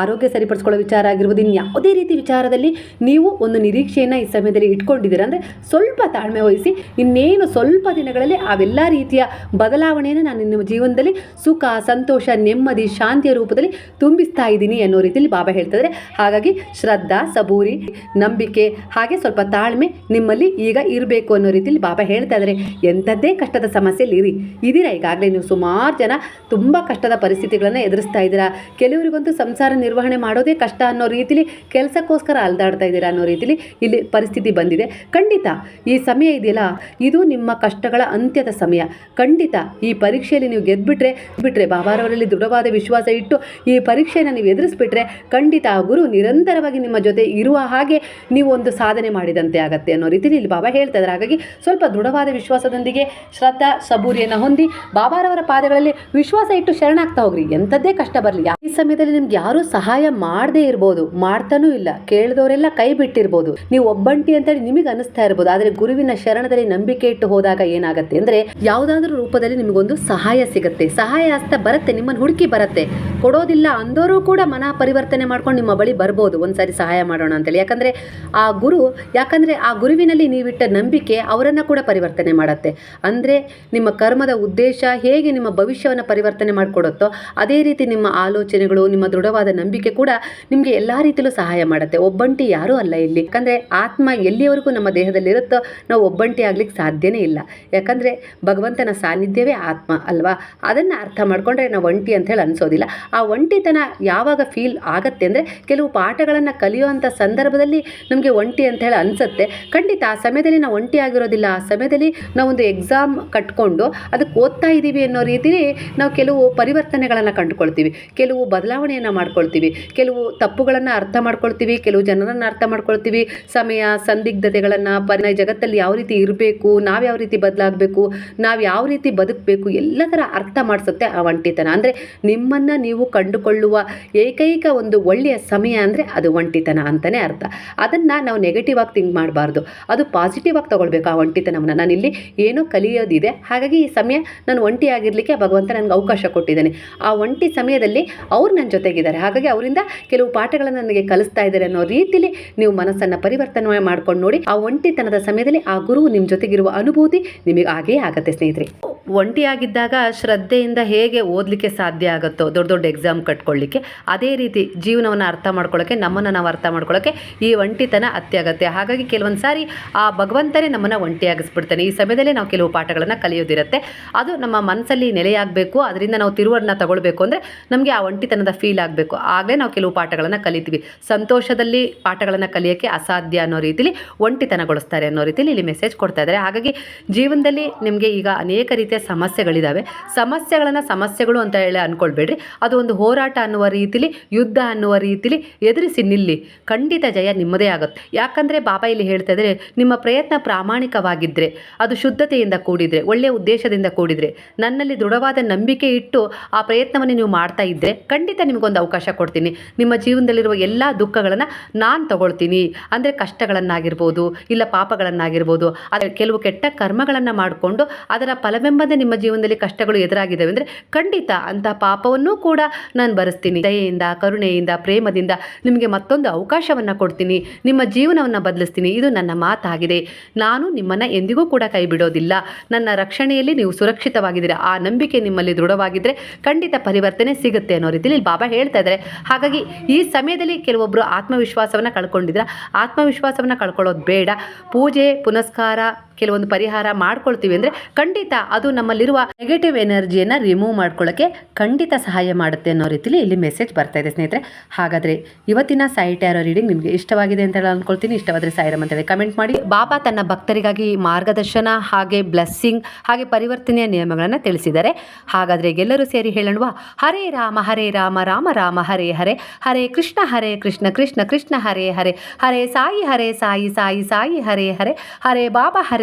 ಆರೋಗ್ಯ ಸರಿಪಡಿಸ್ಕೊಳ್ಳೋ ವಿಚಾರ ಆಗಿರ್ಬೋದು ಇನ್ನು ಯಾವುದೇ ರೀತಿ ವಿಚಾರದಲ್ಲಿ ನೀವು ಒಂದು ನಿರೀಕ್ಷೆಯನ್ನು ಈ ಸಮಯದಲ್ಲಿ ಇಟ್ಕೊಂಡಿದ್ದೀರ ಅಂದರೆ ಸ್ವಲ್ಪ ತಾಳ್ಮೆ ವಹಿಸಿ, ಇನ್ನೇನು ಸ್ವಲ್ಪ ದಿನಗಳಲ್ಲಿ ಅವೆಲ್ಲ ರೀತಿಯ ಬದಲಾವಣೆಯನ್ನು ನಾನು ನಿಮ್ಮ ಜೀವನದಲ್ಲಿ ಸುಖ, ಸಂತೋಷ, ನೆಮ್ಮದಿ, ಶಾಂತಿಯ ರೂಪದಲ್ಲಿ ತುಂಬಿಸ್ತಾ ಇದ್ದೀನಿ ಅನ್ನೋ ರೀತಿಯಲ್ಲಿ ಬಾಬಾ ಹೇಳ್ತಿದ್ದಾರೆ. ಹಾಗಾಗಿ ಶ್ರದ್ಧಾ, ಸಬೂರಿ, ನಂಬಿಕೆ, ಹಾಗೆ ಸ್ವಲ್ಪ ತಾಳ್ಮೆ ನಿಮ್ಮಲ್ಲಿ ಈಗ ಇರಬೇಕು ಅನ್ನೋ ರೀತಿಯಲ್ಲಿ ಬಾಬಾ ಹೇಳ್ತಾ ಇದ್ದಾರೆ. ಎಂಥದ್ದೇ ಕಷ್ಟದ ಸಮಸ್ಯೆಯಲ್ಲಿ ಇರಿ. ಇದೀರಾ ಈಗಾಗಲೇ ನೀವು ಸುಮಾರು ಜನ ತುಂಬ ಕಷ್ಟದ ಪರಿಸ್ಥಿತಿಗಳನ್ನು ಎದುರಿಸ್ತಾ ಇದ್ದೀರಾ. ಕೆಲವರಿಗಂತೂ ಸಂಸಾರ ನಿರ್ವಹಣೆ ಮಾಡೋದೇ ಕಷ್ಟ ಅನ್ನೋ ರೀತಿಲಿ ಕೆಲಸಕ್ಕೋಸ್ಕರ ಅಲ್ದಾಡ್ತಾ ಇದ್ದೀರಾ ಅನ್ನೋ ರೀತಿಲಿ ಇಲ್ಲಿ ಪರಿಸ್ಥಿತಿ ಬಂದಿದೆ. ಖಂಡಿತ ಈ ಸಮಯ ಇದೆಯಲ್ಲ? ಇದು ನಿಮ್ಮ ಕಷ್ಟಗಳ ಅಂತ್ಯದ ಸಮಯ. ಖಂಡಿತ ಈ ಪರೀಕ್ಷೆಯಲ್ಲಿ ನೀವು ಗೆದ್ಬಿಟ್ರೆ ಬಿಟ್ಟರೆ ಬಾಬಾರವರಲ್ಲಿ ದೃಢವಾದ ವಿಶ್ವಾಸ ಇಟ್ಟು ಈ ಪರೀಕ್ಷೆಯನ್ನು ನೀವು ಎದುರಿಸ್ಬಿಟ್ರೆ ಖಂಡಿತ ಆ ಗುರು ನಿರಂತರವಾಗಿ ನಿಮ್ಮ ಜೊತೆ ಇರುವ ಹಾಗೆ ನೀವು ಒಂದು ಸಾಧನೆ ಮಾಡಿದಂತೆ ಆಗತ್ತೆ ಅನ್ನೋ ರೀತಿಯಲ್ಲಿ ಇಲ್ಲಿ ಬಾಬಾ ಹೇಳ್ತಾ ಇದ್ದಾರೆ. ಹಾಗಾಗಿ ಸ್ವಲ್ಪ ದೃಢವಾದ ವಿಶ್ವಾಸದೊಂದಿಗೆ ಶ್ರದ್ಧಾ ಸಬೂರಿಯನ್ನು ಹೊಂದಿ ಬಾಬಾರವರ ಪಾದಗಳಲ್ಲಿ ವಿಶ್ವಾಸ ಇಟ್ಟು ಶರಣಾಗ್ತಾ ಹೋಗ್ರಿ. ಎಂಥದ್ದೇ ಕಷ್ಟ ಬರಲಿ. ಈ ಸಮಯದಲ್ಲಿ ನಿಮ್ಗೆ ಯಾರೂ ಸಹಾಯ ಮಾಡದೇ ಇರ್ಬೋದು. ಮಾಡ್ತಾನೂ ಇಲ್ಲ. ಕೇಳಿದವರೆಲ್ಲ ಕೈ ಬಿಟ್ಟಿರ್ಬೋದು. ನೀವು ಒಬ್ಬಂಟಿ ಅಂತೇಳಿ ನಿಮಗೆ ಅನಿಸ್ತಾ ಇರ್ಬೋದು. ಆದರೆ ಗುರುವಿನ ಶರಣದಲ್ಲಿ ನಂಬಿಕೆ ಇಟ್ಟು ಹೋದಾಗ ಏನಾಗುತ್ತೆ ಅಂದ್ರೆ ಯಾವುದಾದ್ರೂ ರೂಪದಲ್ಲಿ ನಿಮಗೊಂದು ಸಹಾಯ ಸಿಗುತ್ತೆ. ಸಹಾಯ ಹಸ್ತ ಬರುತ್ತೆ, ನಿಮ್ಮನ್ನು ಹುಡುಕಿ ಬರುತ್ತೆ. ಕೊಡೋದಿಲ್ಲ ಅಂದೋರು ಕೂಡ ಮನ ಪರಿವರ್ತನೆ ಮಾಡ್ಕೊಂಡು ನಿಮ್ಮ ಬಳಿ ಬರ್ಬೋದು. ಒಂದ್ಸಾರಿ ಸಹಾಯ ಮಾಡೋಣ ಅಂತೇಳಿ. ಯಾಕಂದ್ರೆ ಆ ಗುರು, ಯಾಕಂದ್ರೆ ಆ ಗುರುವಿನಲ್ಲಿ ನೀವಿಟ್ಟ ನಂಬಿಕೆ ಅವರನ್ನ ಕೂಡ ಪರಿವರ್ತನೆ ಮಾಡುತ್ತೆ. ಅಂದ್ರೆ ನಿಮ್ಮ ಕರ್ಮದ ಉದ್ದೇಶ ಹೇಗೆ ನಿಮ್ಮ ಭವಿಷ್ಯವನ್ನು ಪರಿವರ್ತನೆ ಮಾಡಿಕೊಡುತ್ತೋ, ಅದೇ ರೀತಿ ನಿಮ್ಮ ಆಲೋಚನೆಗಳು, ನಿಮ್ಮ ದೃಢವಾದ ನಂಬಿಕೆ ಕೂಡ ನಿಮಗೆ ಎಲ್ಲ ರೀತಿಯಲ್ಲೂ ಸಹಾಯ ಮಾಡುತ್ತೆ. ಒಬ್ಬಂಟಿ ಯಾರೂ ಅಲ್ಲ ಇಲ್ಲಿ. ಯಾಕಂದರೆ ಆತ್ಮ ಎಲ್ಲಿಯವರೆಗೂ ನಮ್ಮ ದೇಹದಲ್ಲಿರುತ್ತೋ, ನಾವು ಒಬ್ಬಂಟಿ ಆಗ್ಲಿಕ್ಕೆ ಸಾಧ್ಯನೇ ಇಲ್ಲ. ಯಾಕಂದರೆ ಭಗವಂತನ ಸಾನ್ನಿಧ್ಯವೇ ಆತ್ಮ, ಅಲ್ವಾ? ಅದನ್ನು ಅರ್ಥ ಮಾಡಿಕೊಂಡ್ರೆ ನಾವು ಒಂಟಿ ಅಂತ ಹೇಳಿ ಅನಿಸೋದಿಲ್ಲ. ಆ ಒಂಟಿತನ ಯಾವಾಗ ಫೀಲ್ ಆಗತ್ತೆ ಅಂದರೆ ಕೆಲವು ಪಾಠಗಳನ್ನು ಕಲಿಯುವಂಥ ಸಂದರ್ಭದಲ್ಲಿ ನಮಗೆ ಒಂಟಿ ಅಂಥೇಳಿ ಅನಿಸುತ್ತೆ. ಖಂಡಿತ ಆ ಸಮಯದಲ್ಲಿ ನಾವು ಒಂಟಿ ಆಗಿರೋದಿಲ್ಲ. ಆ ಸಮಯದಲ್ಲಿ ನಾವೊಂದು ಎಕ್ಸಾಮ್ ಕಟ್ಕೊಂಡು ಅದಕ್ಕೆ ಓದ್ತಾ ಇದ್ದೀವಿ ಅನ್ನೋ ರೀತಿಲಿ ನಾವು ಕೆಲವು ಪರಿವರ್ತನೆಗಳನ್ನು ಕಂಡುಕೊಳ್ತೀವಿ. ಕೆಲವು ಬದಲಾವಣೆಯನ್ನು ಮಾಡ್ಕೊಳ್ತೀವಿ. ಕೆಲವು ತಪ್ಪುಗಳನ್ನು ಅರ್ಥ ಮಾಡ್ಕೊಳ್ತೀವಿ. ಕೆಲವು ಜನರನ್ನು ಅರ್ಥ ಮಾಡ್ಕೊಳ್ತೀವಿ. ಸಮಯ, ಸಂದಿಗ್ಧತೆಗಳನ್ನು ಪರಿ ಜಗತ್ತಲ್ಲಿ ಯಾವ ರೀತಿ ಇರಬೇಕು, ನಾವು ಯಾವ ರೀತಿ ಬದಲಾಗಬೇಕು, ನಾವು ಯಾವ ರೀತಿ ಬದುಕಬೇಕು ಎಲ್ಲದರ ಅರ್ಥ ಮಾಡಿಸುತ್ತೆ ಆ ಒಂಟಿತನ. ಅಂದರೆ ನಿಮ್ಮನ್ನು ನೀವು ಕಂಡುಕೊಳ್ಳುವ ಏಕೈಕ ಒಂದು ಒಳ್ಳೆಯ ಸಮಯ ಅಂದರೆ ಅದು ಒಂಟಿತನ ಅಂತಲೇ ಅರ್ಥ. ಅದನ್ನು ನಾವು ನೆಗೆಟಿವ್ ಆಗಿ ಥಿಂಕ್ ಮಾಡಬಾರ್ದು. ಅದು ಪಾಸಿಟಿವ್ ಆಗಿ ತೊಗೊಳ್ಬೇಕು ಆ ಒಂಟಿತನವನ್ನು. ನಾನಿಲ್ಲಿ ಏನೋ ಕಲಿಯೋದಿದೆ, ಹಾಗಾಗಿ ಈ ಸಮಯ ನಾನು ಒಂಟಿಯಾಗಿರಲಿಕ್ಕೆ ಭಗವಂತ ನನಗೆ ಅವಕಾಶ ಕೊಟ್ಟಿದ್ದಾನೆ. ಆ ಒಂಟಿ ಸಮಯದಲ್ಲಿ ಅವ್ರು ನನ್ನ ಜೊತೆಗಿದ್ದಾರೆ. ಹಾಗಾಗಿ ಅವರಿಂದ ಕೆಲವು ಪಾಠಗಳನ್ನು ನನಗೆ ಕಲಿಸ್ತಾ ಇದ್ದಾರೆ ಅನ್ನೋ ರೀತಿಲಿ ನೀವು ಮನಸ್ಸನ್ನು ಪರಿವರ್ತನೆ ಮಾಡ್ಕೊಂಡು ನೋಡಿ ಆ ಒಂಟಿತನದ ಸಮಯದಲ್ಲಿ ಆ ಗುರು ನಿಮ್ಮ ಜೊತೆಗಿರುವ ಅನುಭೂತಿ ನಿಮಗೆ ಹಾಗೇ ಆಗತ್ತೆ ಸ್ನೇಹಿತರೆ. ಒಂಟಿಯಾಗಿದ್ದಾಗ ಶ್ರದ್ಧೆಯಿಂದ ಹೇಗೆ ಓದಲಿಕ್ಕೆ ಸಾಧ್ಯ ಆಗುತ್ತೋ, ದೊಡ್ಡ ದೊಡ್ಡ ಎಕ್ಸಾಮ್ ಕಟ್ಕೊಳ್ಳಿಕ್ಕೆ, ಅದೇ ರೀತಿ ಜೀವನವನ್ನು ಅರ್ಥ ಮಾಡ್ಕೊಳ್ಳೋಕ್ಕೆ ನಮ್ಮನ್ನು ನಾವು ಅರ್ಥ ಮಾಡ್ಕೊಳ್ಳೋಕ್ಕೆ ಈ ಒಂಟಿತನ ಅತ್ಯಗತ್ಯ. ಹಾಗಾಗಿ ಕೆಲವೊಂದು ಸಾರಿ ಆ ಭಗವಂತನೇ ನಮ್ಮನ್ನು ಒಂಟಿಯಾಗಿಸ್ಬಿಡ್ತಾನೆ. ಈ ಸಮಯದಲ್ಲೇ ನಾವು ಕೆಲವು ಪಾಠಗಳನ್ನು ಕಲಿಯೋದಿರುತ್ತೆ. ಅದು ನಮ್ಮ ಮನಸ್ಸಲ್ಲಿ ನೆಲೆಯಾಗಬೇಕು, ಅದರಿಂದ ನಾವು ತಿರುವನ್ನ ತಗೊಳ್ಬೇಕು ಅಂದರೆ ನಮಗೆ ಆ ಒಂಟಿತನದ ಫೀಲ್ ಆಗಬೇಕು. ಆಗಲೇ ನಾವು ಕೆಲವು ಪಾಠಗಳನ್ನು ಕಲಿತೀವಿ. ಸಂತೋಷದಲ್ಲಿ ಪಾಠಗಳನ್ನು ಕಲಿಯೋಕ್ಕೆ ಅಸಾಧ್ಯ ಅನ್ನೋ ರೀತಿಲಿ ಒಂಟಿತನಗೊಳಿಸ್ತಾರೆ ಅನ್ನೋ ರೀತಿಲಿ ಇಲ್ಲಿ ಮೆಸೇಜ್ ಕೊಡ್ತಾ ಇದ್ದಾರೆ. ಹಾಗಾಗಿ ಜೀವನದಲ್ಲಿ ನಿಮಗೆ ಈಗ ಅನೇಕ ರೀತಿಯ ಸಮಸ್ಯೆಗಳಿದ್ದಾವೆ ಸಮಸ್ಯೆಗಳನ್ನು ಸಮಸ್ಯೆಗಳು ಅಂತ ಹೇಳಿ ಅಂದ್ಕೊಳ್ಬೇಡ್ರಿ ಅದು ಒಂದು ಹೋರಾಟ ಅನ್ನುವ ರೀತಿಲಿ, ಯುದ್ಧ ಅನ್ನುವ ರೀತಿಲಿ ಎದುರಿಸಿ ನಿಲ್ಲಿ. ಖಂಡಿತ ಜಯ ನಿಮ್ಮದೇ ಆಗುತ್ತೆ. ಯಾಕಂದರೆ ಬಾಬಾ ಇಲ್ಲಿ ಹೇಳ್ತಾ ಇದ್ದಾರೆ ನಿಮ್ಮ ಪ್ರಯತ್ನ ಪ್ರಾಮಾಣಿಕವಾಗಿದ್ದರೆ ಅದು ಶುದ್ಧತೆಯಿಂದ ಕೂಡಿದರೆ, ಒಳ್ಳೆಯ ಉದ್ದೇಶದಿಂದ ಕೂಡಿದರೆ, ನನ್ನಲ್ಲಿ ದೃಢವಾದ ನಂಬಿಕೆ ಇಟ್ಟು ಆ ಪ್ರಯತ್ನವನ್ನು ನೀವು ಮಾಡ್ತಾ ಇದ್ದರೆ ಖಂಡಿತ ನಿಮಗೊಂದು ಅವಕಾಶ ಕೊಡ್ತೀನಿ. ನಿಮ್ಮ ಜೀವನದಲ್ಲಿರುವ ಎಲ್ಲ ದುಃಖಗಳನ್ನು ನಾನು ತಗೊಳ್ತೀನಿ. ಅಂದರೆ ಕಷ್ಟಗಳನ್ನಾಗಿರ್ಬೋದು, ಇಲ್ಲ ಪಾಪಗಳನ್ನಾಗಿರ್ಬೋದು ಅದರ ಕೆಲವು ಕೆಟ್ಟ ಕರ್ಮಗಳನ್ನು ಮಾಡಿಕೊಂಡು ಅದರ ನಿಮ್ಮ ಜೀವನದಲ್ಲಿ ಕಷ್ಟಗಳು ಎದುರಾಗಿದ್ದಾವೆ ಅಂದರೆ ಖಂಡಿತ ಅಂತ ಪಾಪವನ್ನೂ ಕೂಡ ನಾನು ಬರೆಸ್ತೀನಿ. ದಯೆಯಿಂದ, ಕರುಣೆಯಿಂದ, ಪ್ರೇಮದಿಂದ ನಿಮಗೆ ಮತ್ತೊಂದು ಅವಕಾಶವನ್ನು ಕೊಡ್ತೀನಿ. ನಿಮ್ಮ ಜೀವನವನ್ನು ಬದಲಿಸ್ತೀನಿ. ಇದು ನನ್ನ ಮಾತಾಗಿದೆ. ನಾನು ನಿಮ್ಮನ್ನು ಎಂದಿಗೂ ಕೂಡ ಕೈ ಬಿಡೋದಿಲ್ಲ. ನನ್ನ ರಕ್ಷಣೆಯಲ್ಲಿ ನೀವು ಸುರಕ್ಷಿತವಾಗಿದ್ದೀರಾ? ಆ ನಂಬಿಕೆ ನಿಮ್ಮಲ್ಲಿ ದೃಢವಾಗಿದ್ದರೆ ಖಂಡಿತ ಪರಿವರ್ತನೆ ಸಿಗುತ್ತೆ ಅನ್ನೋ ರೀತಿಯಲ್ಲಿ ಬಾಬಾ ಹೇಳ್ತಾ ಇದ್ದಾರೆ. ಹಾಗಾಗಿ ಈ ಸಮಯದಲ್ಲಿ ಕೆಲವೊಬ್ಬರು ಆತ್ಮವಿಶ್ವಾಸವನ್ನು ಕಳ್ಕೊಂಡಿದ್ರೆ ಆತ್ಮವಿಶ್ವಾಸವನ್ನು ಕಳ್ಕೊಳ್ಳೋದು ಬೇಡ. ಪೂಜೆ, ಪುನಸ್ಕಾರ ಕೆಲವೊಂದು ಪರಿಹಾರ ಮಾಡ್ಕೊಳ್ತೀವಿ ಅಂದರೆ ಖಂಡಿತ ಅದು ನಮ್ಮಲ್ಲಿರುವ ನೆಗೆಟಿವ್ ಎನರ್ಜಿಯನ್ನು ರಿಮೂವ್ ಮಾಡ್ಕೊಳ್ಳೋಕ್ಕೆ ಖಂಡಿತ ಸಹಾಯ ಮಾಡುತ್ತೆ ಅನ್ನೋ ರೀತಿಲಿ ಇಲ್ಲಿ ಮೆಸೇಜ್ ಬರ್ತಾ ಇದೆ ಸ್ನೇಹಿತರೆ. ಹಾಗಾದರೆ ಇವತ್ತಿನ ಸಾಯಿ ಟ್ಯಾರೋ ರೀಡಿಂಗ್ ನಿಮಗೆ ಇಷ್ಟವಾಗಿದೆ ಅಂತ ಹೇಳಿ ಅಂದ್ಕೊಳ್ತೀನಿ ಇಷ್ಟವಾದರೆ ಸಾಯಿರಮ್ ಅಂತೇಳಿ ಕಮೆಂಟ್ ಮಾಡಿ. ಬಾಬಾ ತನ್ನ ಭಕ್ತರಿಗಾಗಿ ಮಾರ್ಗದರ್ಶನ ಹಾಗೆ ಬ್ಲೆಸ್ಸಿಂಗ್ ಹಾಗೆ ಪರಿವರ್ತನೆಯ ನಿಯಮಗಳನ್ನು ತಿಳಿಸಿದ್ದಾರೆ. ಹಾಗಾದರೆ ಎಲ್ಲರೂ ಸೇರಿ ಹೇಳೋಣವಾ? ಹರೇ ರಾಮ ಹರೇ ರಾಮ ರಾಮ ರಾಮ, ಹರೇ ಹರೇ. ಹರೇ ಕೃಷ್ಣ ಹರೇ ಕೃಷ್ಣ ಕೃಷ್ಣ ಕೃಷ್ಣ, ಹರೇ ಹರೇ. ಹರೇ ಸಾಯಿ ಹರೇ ಸಾಯಿ ಸಾಯಿ ಸಾಯಿ, ಹರೇ ಹರೇ. ಹರೇ ಬಾಬಾ